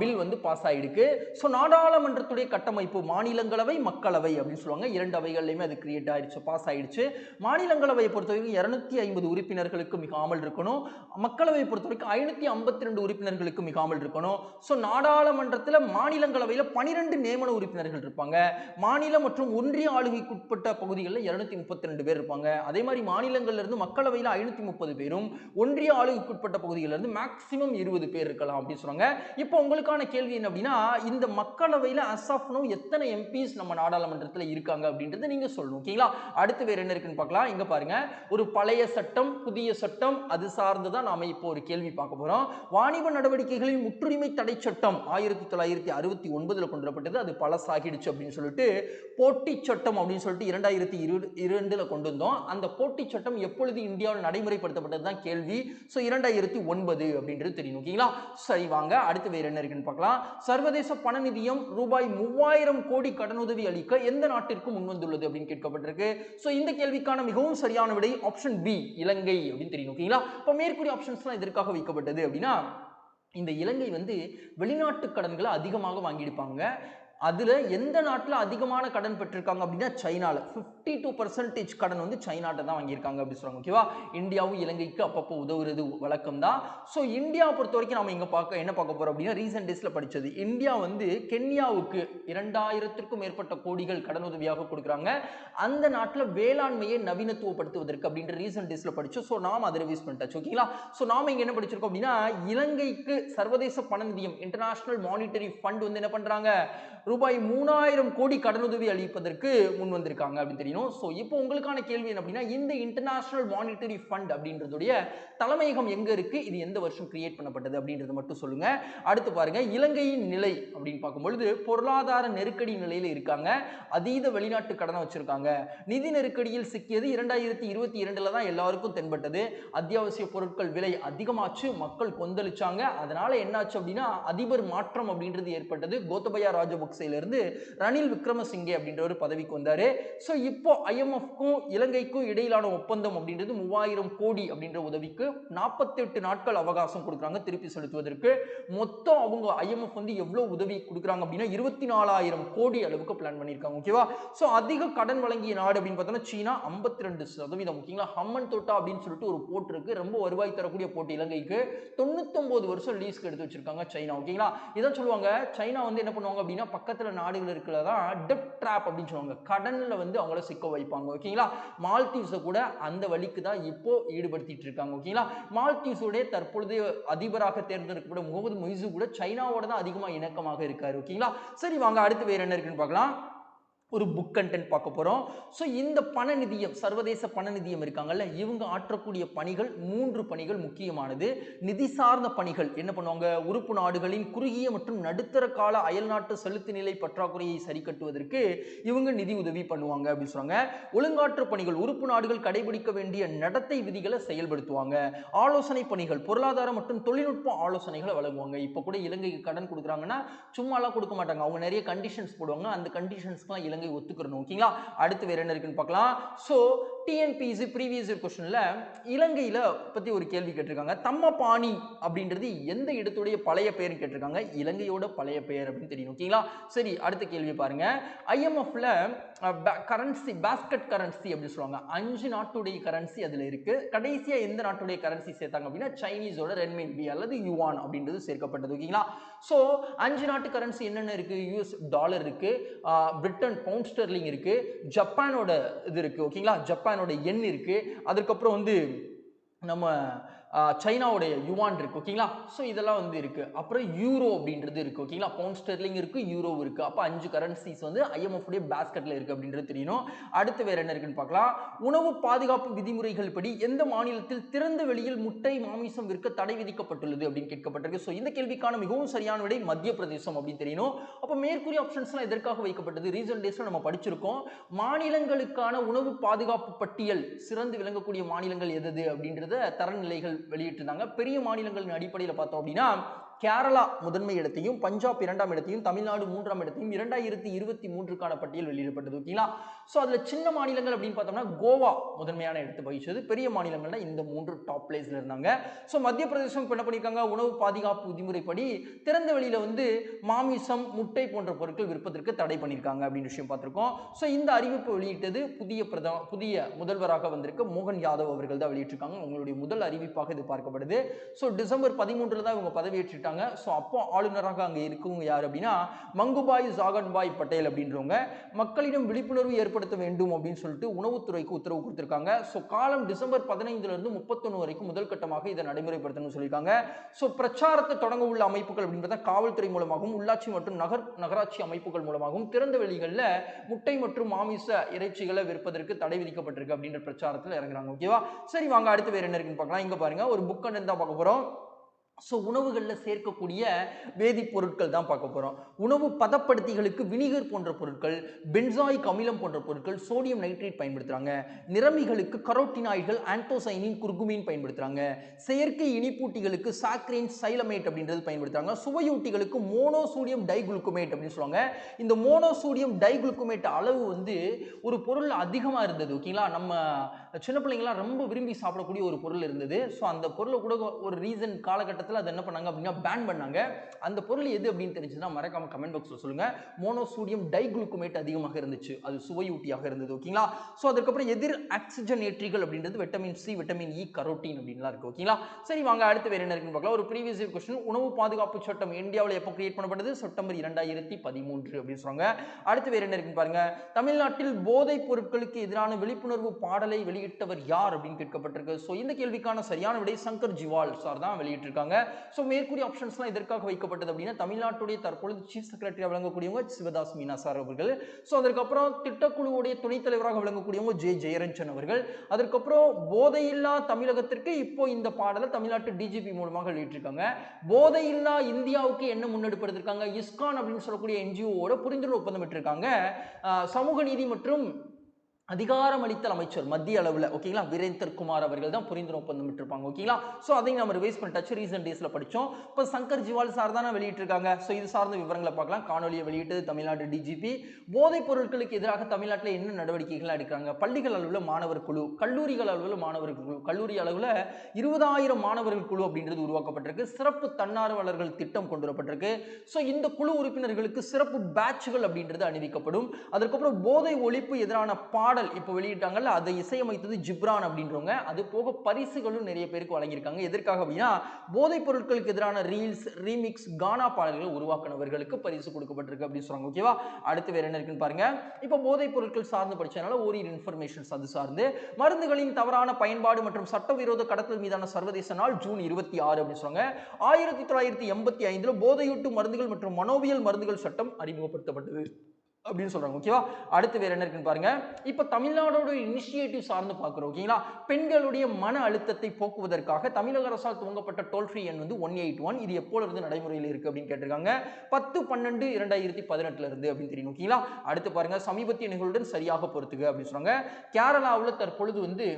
பில் வந்து பாஸ் ஆகிருக்கு ஸோ நாடாளுமன்றத்துடைய கட்டமைப்பு மாநிலங்களவை மக்களவை அப்படின்னு சொல்லுவாங்க. இரண்டு அவைகள்லையுமே அது கிரியேட் ஆயிடுச்சு பாஸ் ஆயிடுச்சு. மாநிலங்களவையை பொறுத்த வரைக்கும் இரநூத்தி ஐம்பது உறுப்பினர்களுக்கு மிகாமல் இருக்கணும். மக்களவையை பொறுத்த வரைக்கும் ஐநூற்றி ஐம்பத்தி ரெண்டு உறுப்பினர்களுக்கு மிகாமல் இருக்கணும். ஸோ நாடாளுமன்றத்தில் மாநிலங்களவையில் பனிரெண்டு நியமன உறுப்பினர்கள் இருப்பாங்க. மாநில மற்றும் ஒன்றிய ஆளுகைக்குட்பட்ட பகுதிகளில் இரநூத்தி முப்பத்தி ரெண்டு பேர் இருப்பாங்க. அதே மாதிரி மாநிலங்கள்லேருந்து மக்களவையில் ஐநூற்றி முப்பது பேரும் ஒன்றிய ஆளுகைக்குட்பட்ட பகுதிகளிலிருந்து மேக்ஸ் மேக்சிமம் இருபது பேர் இருக்கலாம் அப்படின்னு சொல்றாங்க இப்போ உங்களுக்கான கேள்வி என்ன அப்படின்னா இந்த மக்களவையில் அஸ் எத்தனை எம்பிஸ் நம்ம நாடாளுமன்றத்தில் இருக்காங்க அப்படின்றத நீங்கள் சொல்லணும் ஓகேங்களா அடுத்து வேறு என்ன இருக்குன்னு பார்க்கலாம். இங்கே பாருங்க. ஒரு பழைய சட்டம் புதிய சட்டம் அது சார்ந்து தான் நாம் இப்போ ஒரு கேள்வி பார்க்க போகிறோம் வாணிப நடவடிக்கைகளின் முற்றுரிமை தடை சட்டம் ஆயிரத்தி தொள்ளாயிரத்தி அறுபத்தி ஒன்பதில் கொண்டு வரப்பட்டது அது பழசாகிடுச்சு அப்படின்னு சொல்லிட்டு போட்டி சட்டம் அப்படின்னு சொல்லிட்டு இரண்டாயிரத்தி இரு இரண்டில் கொண்டு வந்தோம். அந்த போட்டி சட்டம் எப்பொழுது இந்தியாவில் நடைமுறைப்படுத்தப்பட்டது தான் கேள்வி. ஸோ இரண்டாயிரத்தி ஒன்பது அப்படின்னு அப்படின்றது தெரியும். ஓகேங்களா சரி வாங்க. அடுத்து வேற என்ன இருக்குன்னு பார்க்கலாம். சர்வதேச பண நிதியம் ரூபாய் மூவாயிரம் கோடி கடனுதவி அளிக்க எந்த நாட்டிற்கு முன்வந்துள்ளது அப்படின்னு கேட்கப்பட்டிருக்கு. ஸோ இந்த கேள்விக்கான மிகவும் சரியான விடை ஆப்ஷன் பி இலங்கை அப்படின்னு தெரியும். ஓகேங்களா இப்போ மேற்கூறிய ஆப்ஷன்ஸ்லாம் எதற்காக வைக்கப்பட்டது அப்படின்னா இந்த இலங்கை வந்து வெளிநாட்டு கடன்களை அதிகமாக வாங்கியிருப்பாங்க. அதில் எந்த நாட்டில் அதிகமான கடன் பெற்றிருக்காங்க அப்படின்னா சைனாவில் ஃபிஃப்டி டூ பர்சன்டேஜ் கடன் வந்து சைனாட்ட தான் வாங்கியிருக்காங்க அப்படின்னு சொல்கிறாங்க ஓகேவா இந்தியாவும் இலங்கைக்கு அப்பப்போ உதவுறது வழக்கம் தான். ஸோ இந்தியாவை பொறுத்த வரைக்கும் நம்ம இங்கே பார்க்க என்ன பார்க்க போகிறோம் அப்படின்னா ரீசெண்ட் டேஸில் படித்தது இந்தியா வந்து கென்யாவுக்கு இரண்டாயிரத்திற்கும் மேற்பட்ட கோடிகள் கடன் உதவியாக கொடுக்குறாங்க. அந்த நாட்டில் வேளாண்மையை நவீனத்துவப்படுத்துவதற்கு அப்படின்ற ரீசெண்ட் டேஸில் படித்தோம் ஸோ நாம் அதை ரிவீஸ் பண்ணிட்டாச்சு ஓகேங்களா ஸோ நாம் இங்கே என்ன படிச்சிருக்கோம் அப்படின்னா இலங்கைக்கு சர்வதேச பண நிதியம் இன்டர்நேஷனல் மானிட்டரி ஃபண்ட் வந்து என்ன பண்ணுறாங்க ரூபாய் மூணாயிரம் கோடி கடனுதவி அளிப்பதற்கு முன் வந்திருக்காங்க அப்படின்னு தெரியணும் ஸோ இப்போ உங்களுக்கான கேள்வி என்ன அப்படின்னா இந்த இன்டர்நேஷனல் மானிட்டரி ஃபண்ட் அப்படின்றதுடைய தலைமையகம் எங்க இருக்கு? இது எந்த வருஷம் கிரியேட் பண்ணப்பட்டது அப்படின்றது மட்டும் சொல்லுங்க. அடுத்து பாருங்க இலங்கையின் நிலை அப்படின்னு பார்க்கும்பொழுது பொருளாதார நெருக்கடி நிலையில இருக்காங்க. அதீத வெளிநாட்டு கடனை வச்சிருக்காங்க. நிதி நெருக்கடியில் சிக்கியது இரண்டாயிரத்தி இருபத்தி இரண்டுல தான் எல்லாருக்கும் தென்பட்டது. அத்தியாவசிய பொருட்கள் விலை அதிகமாச்சு மக்கள் கொந்தளிச்சாங்க. அதனால என்னாச்சு அப்படின்னா அதிபர் மாற்றம் அப்படின்றது ஏற்பட்டது. கோத்தபயா ராஜபக்சேல வரிசையிலிருந்து ரணில் விக்ரமசிங்கே அப்படின்ற ஒரு பதவிக்கு வந்தார். ஸோ இப்போ ஐஎம்எஃப்க்கும் இலங்கைக்கும் இடையிலான ஒப்பந்தம் அப்படின்றது மூவாயிரம் கோடி அப்படின்ற உதவிக்கு நாற்பத்தெட்டு நாட்கள் அவகாசம் கொடுக்குறாங்க திருப்பி செலுத்துவதற்கு. மொத்தம் அவங்க ஐஎம்எஃப் வந்து எவ்வளோ உதவி கொடுக்குறாங்க அப்படின்னா இருபத்தி நாலாயிரம் கோடி அளவுக்கு பிளான் பண்ணியிருக்காங்க ஓகேவா ஸோ அதிக கடன் வழங்கிய நாடு அப்படின்னு பார்த்தோம்னா சீனா ஐம்பத்தி ரெண்டு சதவீதம் ஓகேங்களா ஹம்மன் தோட்டா அப்படின்னு சொல்லிட்டு ஒரு போட்டு இருக்கு. ரொம்ப வருவாய் தரக்கூடிய போட்டு இலங்கைக்கு. தொண்ணூத்தொன்பது வருஷம் லீஸ்க்கு எடுத்து வச்சிருக்காங்க சைனா ஓகேங்களா இதான் சொல்லுவாங்க சைனா வந்து என்ன பண்ணுவாங்க அப்படின்னா பக்கத்தில் நாடுகள் இருக்கிறதான் டெப் ட்ராப் அப்படின்னு சொல்லுவாங்க. கடனில் வந்து அவங்கள சிக்க வைப்பாங்க ஓகேங்களா மால்தீவ்ஸை கூட அந்த வழிக்கு தான் இப்போ ஈடுபடுத்திட்டு இருக்காங்க ஓகேங்களா மால்தீவ்ஸுடைய தற்பொழுதைய அதிபராக தேர்ந்தெடுக்கப்பட்ட முகமது மொய்சு கூட சைனாவோட தான் அதிகமாக இணக்கமாக இருக்காரு ஓகேங்களா சரி வாங்க அடுத்து வேற என்ன இருக்குன்னு பார்க்கலாம். ஒரு புக் கண்டென்ட் பார்க்க போகிறோம் ஸோ இந்த பண நிதியம் சர்வதேச பண நிதியம் இருக்காங்கல்ல இவங்க ஆற்றக்கூடிய பணிகள் மூன்று பணிகள் முக்கியமானது. நிதி சார்ந்த பணிகள் என்ன பண்ணுவாங்க? உறுப்பு நாடுகளின் குறுகிய மற்றும் நடுத்தர கால அயல்நாட்டு செலுத்து நிலை பற்றாக்குறையை சரி கட்டுவதற்கு இவங்க நிதி உதவி பண்ணுவாங்க அப்படின்னு சொல்றாங்க. ஒழுங்காற்று பணிகள் உறுப்பு நாடுகள் கடைபிடிக்க வேண்டிய நடத்தை விதிகளை செயல்படுத்துவாங்க. ஆலோசனை பணிகள் பொருளாதார மற்றும் தொழில்நுட்ப ஆலோசனைகளை வழங்குவாங்க. இப்போ கூட இலங்கைக்கு கடன் கொடுக்குறாங்கன்னா சும்மாலாம் கொடுக்க மாட்டாங்க. அவங்க நிறைய கண்டிஷன்ஸ் போடுவாங்க. அந்த கண்டிஷன்ஸ்க்குலாம் இலங்கை ஒத்துக்கிறணும். ஓகேங்களா? அடுத்து வேற என்ன இருக்குன்னு பார்க்கலாம். ஸோ டிஎன்பிசி ப்ரீவியஸ் இயர் கொஸ்டினில் இலங்கையில் பற்றி ஒரு கேள்வி கேட்டிருக்காங்க. தம்மபாணி அப்படின்றது எந்த இடத்துடைய பழைய பெயர்னு கேட்டிருக்காங்க. இலங்கையோட பழைய பெயர் அப்படின்னு தெரியும். ஓகேங்களா? சரி அடுத்த கேள்வி பாருங்க. ஐஎம்எஃப்ல கரன்சி பேஸ்கட் கரன்சி அப்படின்னு சொல்லுவாங்க. அஞ்சு நாட்டுடைய கரன்சி அதில் இருக்கு. கடைசியாக எந்த நாட்டுடைய கரன்சி சேர்த்தாங்க அப்படின்னா சைனீஸோட ரென்மின்பி அல்லது யுவான் அப்படின்றது சேர்க்கப்பட்டது. ஓகேங்களா? ஸோ அஞ்சு நாட்டு கரன்சி என்னென்ன இருக்கு? யூஎஸ் டாலர் இருக்கு. பிரிட்டன் பவுண்ட் ஸ்டெர்லிங் இருக்கு. ஜப்பானோட இது இருக்கு. ஓகேங்களா? ஜப்பான் ஜப்பானோட எண் இருக்கு. அதுக்கப்புறம் வந்து நம்ம சைனாவுடைய யுவான் இருக்கு ஓகேங்களா? ஸோ இதெல்லாம் வந்து இருக்கு. அப்புறம் யூரோ அப்படின்றது இருக்கு ஓகேங்களா? பவுண்ட் ஸ்டெர்லிங் இருக்கு யூரோ இருக்கு. அப்போ அஞ்சு கரன்சிஸ் வந்து ஐஎம்எஃப்டைய உடைய பேஸ்கெட்ல இருக்கு அப்படின்றது தெரியணும். அடுத்து வேற என்ன இருக்குன்னு பார்க்கலாம். உணவு பாதுகாப்பு விதிமுறைகள் படி எந்த மாநிலத்தில் திறந்த வெளியில் முட்டை மாமிசம் விற்க தடை விதிக்கப்பட்டுள்ளது அப்படின்னு கேட்கப்பட்டிருக்கு. ஸோ இந்த கேள்விக்கான மிகவும் சரியான விடை மத்திய பிரதேசம் அப்படின்னு தெரியணும். அப்போ மேற்கூறிய ஆப்ஷன்ஸ்லாம் எதற்காக வைக்கப்பட்டது? ரீசன்ட் டேஸ்ல நம்ம படிச்சிருக்கோம். மாநிலங்களுக்கான உணவு பாதுகாப்பு பட்டியல் சிறந்து விளங்கக்கூடிய மாநிலங்கள் எது அப்படின்றத தரநிலைகள் வெளியிட்டிருந்தாங்க. பெரிய மாநிலங்களின் அடிப்படையில் பார்த்தோம் அப்படின்னா கேரளா முதன்மை இடத்தையும் பஞ்சாப் இரண்டாம் இடத்தையும் தமிழ்நாடு மூன்றாம் இடத்தையும் இரண்டாயிரத்தி இருபத்தி மூன்றுக்கான பட்டியல் வெளியிடப்பட்டது ஓகேங்களா ஸோ அதில் சின்ன மாநிலங்கள் அப்படின்னு பார்த்தோம்னா கோவா முதன்மையான இடத்தை வகிச்சது. பெரிய மாநிலங்கள்னா இந்த மூன்று டாப் பிளேஸில் இருந்தாங்க. ஸோ மத்திய பிரதேசம் என்ன பண்ணியிருக்காங்க உணவு பாதுகாப்பு விதிமுறைப்படி திறந்த வெளியில் வந்து மாமிசம் முட்டை போன்ற பொருட்கள் விற்பதற்கு தடை பண்ணியிருக்காங்க அப்படின்னு விஷயம் பார்த்துருக்கோம். ஸோ இந்த அறிவிப்பு வெளியிட்டது புதிய பிரதம புதிய முதல்வராக வந்திருக்க மோகன் யாதவ் அவர்கள் தான் வெளியிட்டிருக்காங்க. உங்களுடைய முதல் அறிவிப்பாக இது பார்க்கப்படுது. ஸோ டிசம்பர் பதிமூன்றில் தான் இவங்க பதவியேற்றிட்டாங்க. ஸோ அப்போ ஆளுநராக அங்கே இருக்கவங்க யார் அப்படின்னா மங்குபாய் ஜாகன்பாய் பட்டேல் அப்படின்றவங்க. மக்களிடம் விழிப்புணர்வு ஏற்படுத்த வேண்டும் அப்படின்னு சொல்லிட்டு உணவுத்துறைக்கு உத்தரவு கொடுத்துருக்காங்க. ஸோ காலம் டிசம்பர் பதினைந்துல இருந்து முப்பத்தொன்று வரைக்கும் முதல் கட்டமாக இதை நடைமுறைப்படுத்தணும்னு சொல்லியிருக்காங்க. ஸோ பிரச்சாரத்தை தொடங்க உள்ள அமைப்புகள் அப்படின்றத காவல்துறை மூலமாகவும் உள்ளாட்சி மற்றும் நகர் நகராட்சி அமைப்புகள் மூலமாகவும் திறந்த வெளிகளில் முட்டை மற்றும் மாமிச இறைச்சிகளை விற்பதற்கு தடை விதிக்கப்பட்டிருக்கு அப்படின்ற பிரச்சாரத்தில் இறங்குறாங்க. ஓகேவா சரி வாங்க அடுத்து வேறு என்ன இருக்குன்னு பார்க்கலாம். இங்க பாருங்க. ஒரு புக் தான் பார்க்க போகிறோம் ஸோ உணவுகளில் சேர்க்கக்கூடிய வேதிப்பொருட்கள் தான் பார்க்க போகிறோம் உணவு பதப்படுத்திகளுக்கு வினிகர் போன்ற பொருட்கள் பென்சாயிக் அமிலம் போன்ற பொருட்கள் சோடியம் நைட்ரேட் பயன்படுத்துகிறாங்க நிறமிகளுக்கு கரோட்டினாய்கள் ஆன்டோசைனின் குர்குமின் பயன்படுத்துகிறாங்க செயற்கை இனிப்பூட்டிகளுக்கு சாக்ரேன் சைலமேட் அப்படின்றது பயன்படுத்துகிறாங்க சுவையூட்டிகளுக்கு மோனோசோடியம் டைகுளுக்குமேட் அப்படின்னு சொல்லுவாங்க. இந்த மோனோசோடியம் டைகுளுக்குமேட் அளவு வந்து ஒரு பொருள் அதிகமாக இருந்தது ஓகேங்களா? நம்ம சின்ன பிள்ளைங்களாம் ரொம்ப விரும்பி சாப்பிடக்கூடிய ஒரு பொருள் இருந்தது. ஸோ அந்த பொருளை கூட ஒரு ரீசன் காலகட்டத்தில் அதை என்ன பண்ணாங்க அப்படின்னா பேன் பண்ணாங்க. அந்த பொருள் எது அப்படின்னு தெரிஞ்சுன்னா மறக்காம கமெண்ட் பாக்ஸில் சொல்லுங்க. மோனோசோடியம் டைகுளுக்குமேட் அதிகமாக இருந்துச்சு. அது சுவையூட்டியாக இருந்தது ஓகேங்களா ஸோ அதுக்கப்புறம் எதிர் ஆக்சிஜன் ஏற்றிகள் அப்படின்றது vitamin C vitamin E carotene அப்படின்லாம் இருக்கு ஓகேங்களா சரி வாங்க அடுத்து வேறு என்ன இருக்குன்னு பார்க்கலாம். ஒரு ப்ரீவியஸ் கொஸ்டின் உணவு பாதுகாப்பு சட்டம் இந்தியாவில் எப்போ கிரியேட் பண்ணப்பட்டது? செப்டம்பர் இரண்டாயிரத்தி பதிமூன்று அப்படின்னு சொல்றாங்க. அடுத்து வேறு என்ன இருக்குன்னு பாருங்க. தமிழ்நாட்டில் போதைப் பொருட்களுக்கு எதிரான விழிப்புணர்வு பாடலை வெளி வெளியிட்டவர் யார் அப்படின்னு கேட்கப்பட்டிருக்கு. ஸோ இந்த கேள்விக்கான சரியான விடை சங்கர் ஜிவால் சார் தான் வெளியிட்டிருக்காங்க. ஸோ மேற்கூறிய ஆப்ஷன்ஸ்லாம் எதற்காக வைக்கப்பட்டது அப்படின்னா தமிழ்நாட்டுடைய தற்பொழுது சீஃப் செக்ரட்டரியாக விளங்கக்கூடியவங்க சிவதாஸ் மீனா சார் அவர்கள். ஸோ அதற்கப்புறம் திட்டக்குழுவுடைய துணைத் தலைவராக விளங்கக்கூடியவங்க ஜே ஜெயரஞ்சன் அவர்கள். அதற்கப்புறம் போதையில்லா தமிழகத்திற்கு இப்போ இந்த பாடலை தமிழ்நாட்டு டிஜிபி மூலமாக வெளியிட்டிருக்காங்க. போதையில்லா இந்தியாவுக்கு என்ன முன்னெடுப்பு எடுத்திருக்காங்க இஸ்கான் அப்படின்னு சொல்லக்கூடிய என்ஜிஓவோட புரிந்துணர்வு ஒப்பந்தம் பெற்றிருக்காங்க சமூக நீதி மற்றும் அதிகாரமளித்தல் அமைச்சர் மத்திய அளவில் ஓகேங்களா வீரேந்தர் குமார் அவர்கள் தான் புரிந்துணர்வு ஒப்பந்தம் விட்டுருப்பாங்க ஓகேங்களா ஸோ அதையும் நம்ம ரிவைஸ் பண்ணிட்டாச்சு ரீசன்ட் டேஸில் படித்தோம் இப்போ சங்கர் ஜிவால் சார் தானே வெளியிட்டிருக்காங்க. ஸோ இது சார்ந்த விவரங்களை பார்க்கலாம். காணொலியை வெளியிட்டது தமிழ்நாடு டிஜிபி போதைப் பொருட்களுக்கு எதிராக தமிழ்நாட்டில் என்ன நடவடிக்கைகள் எடுக்கிறாங்க? பள்ளிகள் அளவில் மாணவர் குழு கல்லூரிகள் அளவில் மாணவர் குழு கல்லூரி அளவில் இருபதாயிரம் மாணவர்கள் குழு அப்படின்றது உருவாக்கப்பட்டிருக்கு. சிறப்பு தன்னார்வலர்கள் திட்டம் கொண்டு வரப்பட்டிருக்கு ஸோ இந்த குழு உறுப்பினர்களுக்கு சிறப்பு பேட்சுகள் அப்படின்றது அணிவிக்கப்படும். அதற்கப்புறம் போதை ஒழிப்பு எதிரான பாடல் இப்போ வெளியிட்டாங்கல்ல அதை இசையமைத்தது ஜிப்ரான் அப்படின்றவங்க. அது போக பரிசுகளும் நிறைய பேருக்கு வழங்கியிருக்காங்க. எதற்காக அப்படின்னா போதைப் பொருட்களுக்கு எதிரான ரீல்ஸ் ரீமிக்ஸ் கானா பாடல்கள் உருவாக்குனவர்களுக்கு பரிசு கொடுக்கப்பட்டிருக்கு அப்படின்னு சொல்றாங்க. ஓகேவா? அடுத்து வேற என்ன இருக்குன்னு பாருங்க. இப்போ போதைப் பொருட்கள் சார்ந்து படிச்சதுனால ஓரிரு இன்ஃபர்மேஷன்ஸ் அது சார்ந்து. மருந்துகளின் தவறான பயன்பாடு மற்றும் சட்டவிரோத கடத்தல் மீதான சர்வதேச நாள் ஜூன் இருபத்தி ஆறு அப்படின்னு சொல்றாங்க. ஆயிரத்தி தொள்ளாயிரத்தி எண்பத்தி ஐந்துல போதையூட்டு மருந்துகள் மற்றும் மனோவியல் மருந்துகள் சட்டம் அறிமுகப்படுத்தப்பட்டது. அப்படின்னு சொல்றாங்க ஓகேவா அடுத்து வேற என்ன இருக்குன்னு பாருங்க. இப்போ தமிழ்நாடோட இனிஷியேட்டிவ் சார்ந்து பார்க்குறோம் ஓகேங்களா பெண்களுடைய மன அழுத்தத்தை போக்குவதற்காக தமிழக அரசால் துவங்கப்பட்ட டோல் ஃப்ரீ எண் வந்து ஒன் எயிட் ஒன். இது எப்போல இருந்து நடைமுறையில் இருக்கு அப்படின்னு கேட்டிருக்காங்க. பத்து பன்னெண்டு இரண்டாயிரத்தி பதினெட்டுல இருந்து அப்படின்னு தெரியும் ஓகேங்களா அடுத்து பாருங்க சமீபத்திய நிகழ்வுடன் சரியாக பொறுத்துக்கு அப்படின்னு சொன்னாங்க கேரளாவில் தற்பொழுது வந்து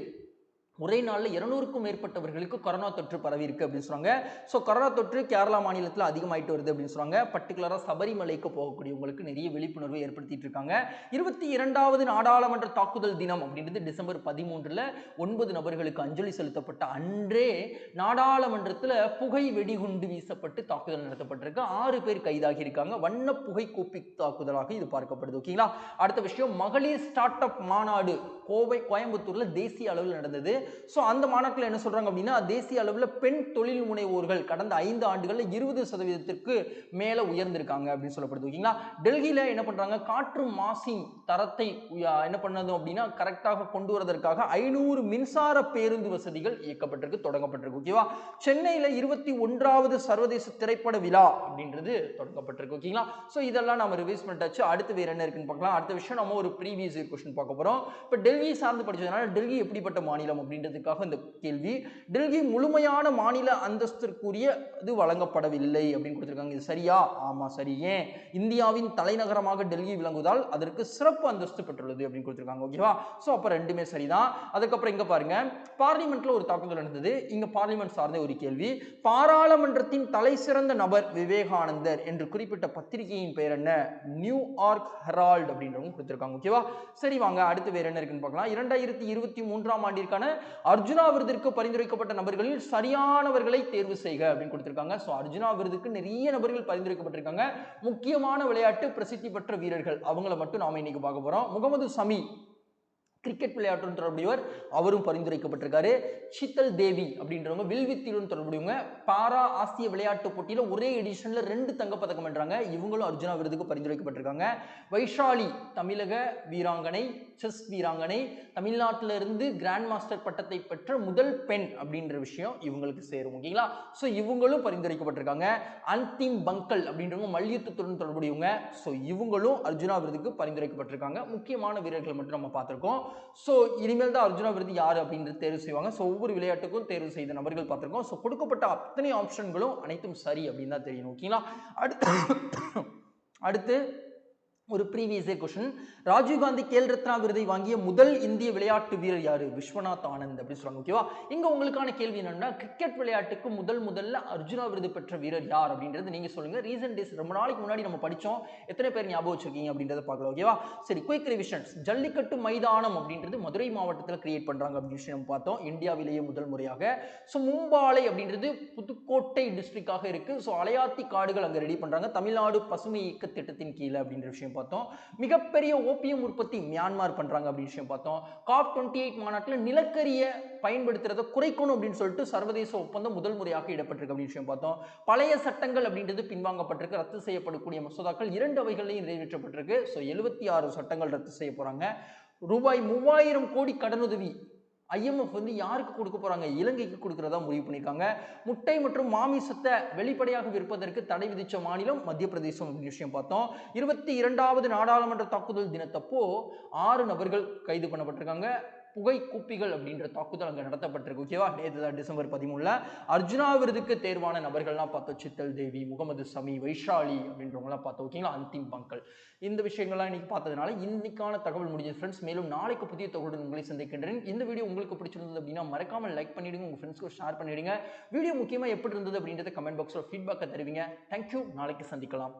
ஒரே நாளில் இருநூறுக்கும் மேற்பட்டவர்களுக்கு கொரோனா தொற்று பரவி இருக்கு அப்படின்னு சொல்றாங்க. ஸோ கொரோனா தொற்று கேரளா மாநிலத்தில் அதிகமாயிட்டு வருது அப்படின்னு சொல்றாங்க. பர்டிகுலராக சபரிமலைக்கு போகக்கூடியவங்களுக்கு நிறைய விழிப்புணர்வு ஏற்படுத்திட்டு இருக்காங்க. இருபத்தி இரண்டாவது நாடாளுமன்ற தாக்குதல் தினம் அப்படின்றது டிசம்பர் பதிமூன்றில் ஒன்பது நபர்களுக்கு அஞ்சலி செலுத்தப்பட்ட அன்றே நாடாளுமன்றத்தில் புகை வெடிகுண்டு வீசப்பட்டு தாக்குதல் நடத்தப்பட்டிருக்கு. ஆறு பேர் கைதாகி இருக்காங்க வண்ண புகை கூப்பி தாக்குதலாக இது பார்க்கப்படுது ஓகேங்களா அடுத்த விஷயம் மகளிர் ஸ்டார்ட் அப் மாநாடு கோவை கோயம்புத்தூர்ல தேசிய அளவில் நடந்தது. ஸோ அந்த மாநாட்டில் என்ன சொல்றாங்க அப்படின்னா தேசிய அளவில் பெண் தொழில் முனைவோர்கள் கடந்த ஐந்து ஆண்டுகளில் இருபது சதவீதத்திற்கு மேலே உயர்ந்திருக்காங்க அப்படின்னு சொல்லப்படுது. ஓகேங்களா? டெல்லியில் என்ன பண்றாங்க? காற்று மாசின் தரத்தை என்ன பண்ணது அப்படின்னா கரெக்டாக கொண்டு வரதற்காக ஐநூறு மின்சார பேருந்து வசதிகள் இயக்கப்பட்டிருக்கு தொடங்கப்பட்டிருக்கு. ஓகேவா? சென்னையில் இருபத்தி ஒன்றாவது சர்வதேச திரைப்பட விழா அப்படின்றது தொடங்கப்பட்டிருக்கு. ஓகேங்களா? ஸோ இதெல்லாம் நம்ம ரிவைஸ் பண்ணிட்டாச்சு. அடுத்து வேற என்ன இருக்குன்னு பார்க்கலாம். அடுத்த விஷயம் நம்ம ஒரு ப்ரீவியஸ் கொஸ்டின் பார்க்க போறோம். இப்போ டெல்லி சார்ந்து படித்ததுனால டெல்லி எப்படிப்பட்ட மாநிலம் அப்படின்றதுக்காக இந்த கேள்வி. டெல்லி முழுமையான மாநில அந்தஸ்திற்குரிய இது வழங்கப்படவில்லை அப்படின்னு கொடுத்துருக்காங்க. இது சரியா? ஆமாம் சரி. ஏன்? இந்தியாவின் தலைநகரமாக டெல்லி விளங்குவதால் அதற்கு சிறப்பு அந்தஸ்து பெற்றுள்ளது அப்படின்னு கொடுத்துருக்காங்க. ஓகேவா? ஸோ அப்போ ரெண்டுமே சரிதான். அதுக்கப்புறம் இங்கே பாருங்க. பார்லிமெண்ட்டில் ஒரு தாக்குதல் நடந்தது. இங்கே பார்லிமெண்ட் சார்ந்த ஒரு கேள்வி. பாராளுமன்றத்தின் தலை சிறந்த நபர் விவேகானந்தர் என்று குறிப்பிட்ட பத்திரிகையின் பெயர் என்ன? நியூ ஆர்க் ஹெரால்ட் அப்படின்றவங்க கொடுத்துருக்காங்க. ஓகேவா? சரி வாங்க. அடுத்து வேற என்ன இருக்குன்னு பார்க்கலாம். இரண்டாயிரத்தி இருபத்தி மூன்றாம் ஆண்டிற்கான அர்ஜுனா விருதிற்கு பரிந்துரைக்கப்பட்ட நபர்களில் சரியானவர்களை தேர்வு செய்க அப்படின்னு கொடுத்திருக்காங்க. ஸோ அர்ஜுனா விருதுக்கு நிறைய நபர்கள் பரிந்துரைக்கப்பட்டிருக்காங்க. முக்கியமான விளையாட்டு பிரசித்தி பெற்ற வீரர்கள். அவங்கள மட்டும் நாம இன்னைக்கு பார்க்க போறோம். முகமது சமி கிரிக்கெட் விளையாட்டுடன் தொடர்புடையவர். அவரும் பரிந்துரைக்கப்பட்டிருக்காரு. சீத்தல் தேவி அப்படின்றவங்க வில்வித்தியுடன் தொடர்புடையவங்க பாரா ஆசிய விளையாட்டு போட்டியில் ஒரே எடிஷன்ல ரெண்டு தங்கப்பதக்கம் என்றாங்க இவங்களும் அர்ஜுனா விருதுக்கு பரிந்துரைக்கப்பட்டிருக்காங்க. வைஷாலி தமிழக வீராங்கனை செஸ் வீராங்கனை தமிழ்நாட்டிலிருந்து கிராண்ட் மாஸ்டர் பட்டத்தை பெற்ற முதல் பெண் அப்படின்ற விஷயம் இவங்களுக்கு சேரும் ஓகேங்களா? ஸோ இவங்களும் பரிந்துரைக்கப்பட்டிருக்காங்க. அந்திம் பங்கல் அப்படின்றவங்க மல்யுத்தத்துடன் தொடர்புடையவங்க. ஸோ இவங்களும் அர்ஜுனா விருதுக்கு பரிந்துரைக்கப்பட்டிருக்காங்க. முக்கியமான வீரர்களை மட்டும் நம்ம பார்த்துருக்கோம். ஸோ இனிமேல் தான் அர்ஜுனா விருது யார் அப்படின்றது தேர்வு செய்வாங்க. ஸோ ஒவ்வொரு விளையாட்டுக்கும் தேர்வு செய்த நபர்கள் பார்த்துருக்கோம். ஸோ கொடுக்கப்பட்ட அத்தனை ஆப்ஷன்களும் அனைத்தும் சரி அப்படின்னு தான் தெரியணும் ஓகேங்களா அடுத்து அடுத்து ஒரு ப்ரீவியஸ் கொஷின் ராஜீவ்காந்தி கேல் ரத்னா விருதை வாங்கிய முதல் இந்திய விளையாட்டு வீரர் யாரு? விஸ்வநாத் ஆனந்த் அப்படின்னு சொல்லுவாங்க ஓகேவா இங்க உங்களுக்கான கேள்வி என்னன்னா கிரிக்கெட் விளையாட்டுக்கு முதல் முதல்ல அர்ஜுனா விருது பெற்ற வீரர் யார் அப்படின்றது நீங்க சொல்லுங்க. ரீசன்ட் டேஸ் ரொம்ப நாளைக்கு முன்னாடி நம்ம படிச்சோம். எத்தனை பேர் ஞாபகம் வச்சிருக்கீங்க அப்படின்றத பார்க்கலாம் ஓகேவா சரி குயிக் ரிவிஷன்ஸ் ஜல்லிக்கட்டு மைதானம் அப்படின்றது மதுரை மாவட்டத்தில் கிரியேட் பண்றாங்க அப்படின்னு விஷயம் நம்ம பார்த்தோம். இந்தியாவிலேயே முதல் முறையாக. ஸோ மும்பாலை அப்படின்றது புதுக்கோட்டை டிஸ்ட்ரிக்டாக இருக்கு. ஸோ அலையாத்தி காடுகள் அங்கே ரெடி பண்றாங்க. தமிழ்நாடு பசுமை இயக்க திட்டத்தின் கீழே அப்படின்ற விஷயம் பார்த்தோம். மிகப்பெரிய ஓபியம் உற்பத்தி மியான்மார் பண்றாங்க அப்படின்னு விஷயம் பார்த்தோம். காப் டுவெண்ட்டி எயிட் மாநாட்டில் நிலக்கரியை பயன்படுத்துறதை குறைக்கணும் அப்படின்னு சொல்லிட்டு சர்வதேச ஒப்பந்தம் முதல் முறையாக இடப்பட்டிருக்கு அப்படின்னு விஷயம் பார்த்தோம். பழைய சட்டங்கள் அப்படின்றது பின்வாங்கப்பட்டிருக்கு. ரத்து செய்யப்படக்கூடிய மசோதாக்கள் இரண்டு அவைகளையும் நிறைவேற்றப்பட்டிருக்கு. ஸோ எழுபத்தி ஆறு சட்டங்கள் ரத்து செய்ய போறாங்க. ரூபாய் மூவாயிரம் கோடி கடனுதவி ஐஎம்எஃப் வந்து யாருக்கு கொடுக்க போறாங்க? இலங்கைக்கு கொடுக்கறதா முடிவு பண்ணியிருக்காங்க. முட்டை மற்றும் மாமிசத்தை வெளிப்படையாக விற்பதற்கு தடை விதிச்ச மாநிலம் மத்திய பிரதேசம் அப்படின்னு விஷயம் பார்த்தோம். இருபத்தி இரண்டாவது நாடாளுமன்ற தாக்குதல் தினத்தப்போ ஆறு நபர்கள் கைது பண்ணப்பட்டிருக்காங்க. புகை குப்பிகள் அப்படின்ற தாக்குதல் அங்கே நடத்தப்பட்டிருக்கு. ஓகேவா? நேற்று தான் டிசம்பர் பதிமூணில். அர்ஜுனா விருதுக்கு தேர்வான நபர்கள்லாம் பார்த்தோம். சித்தல் தேவி முகமது சமி வைஷாலி அப்படின்றவங்களாம் பார்த்தோம். ஓகேங்களா? அந்திம் பங்கல். இந்த விஷயங்கள்லாம் இன்னைக்கு பார்த்ததுனால இன்னைக்கான தகவல் முடிஞ்சது. ஃப்ரெண்ட்ஸ் மேலும் நாளைக்கு புதிய தகவலுடன் உங்களை சந்திக்கின்றேன். இந்த வீடியோ உங்களுக்கு பிடிச்சிருந்தது அப்படின்னா மறக்காமல் லைக் பண்ணிடுங்க. உங்கள் ஃப்ரெண்ட்ஸ்க்கு ஷேர் பண்ணிடுங்க. வீடியோ முக்கியமாக எப்படி இருந்தது அப்படின்றத கமெண்ட் பாக்ஸில் ஃபீட்பேக்கை தருவீங்க. தேங்க்யூ நாளைக்கு சந்திக்கலாம்.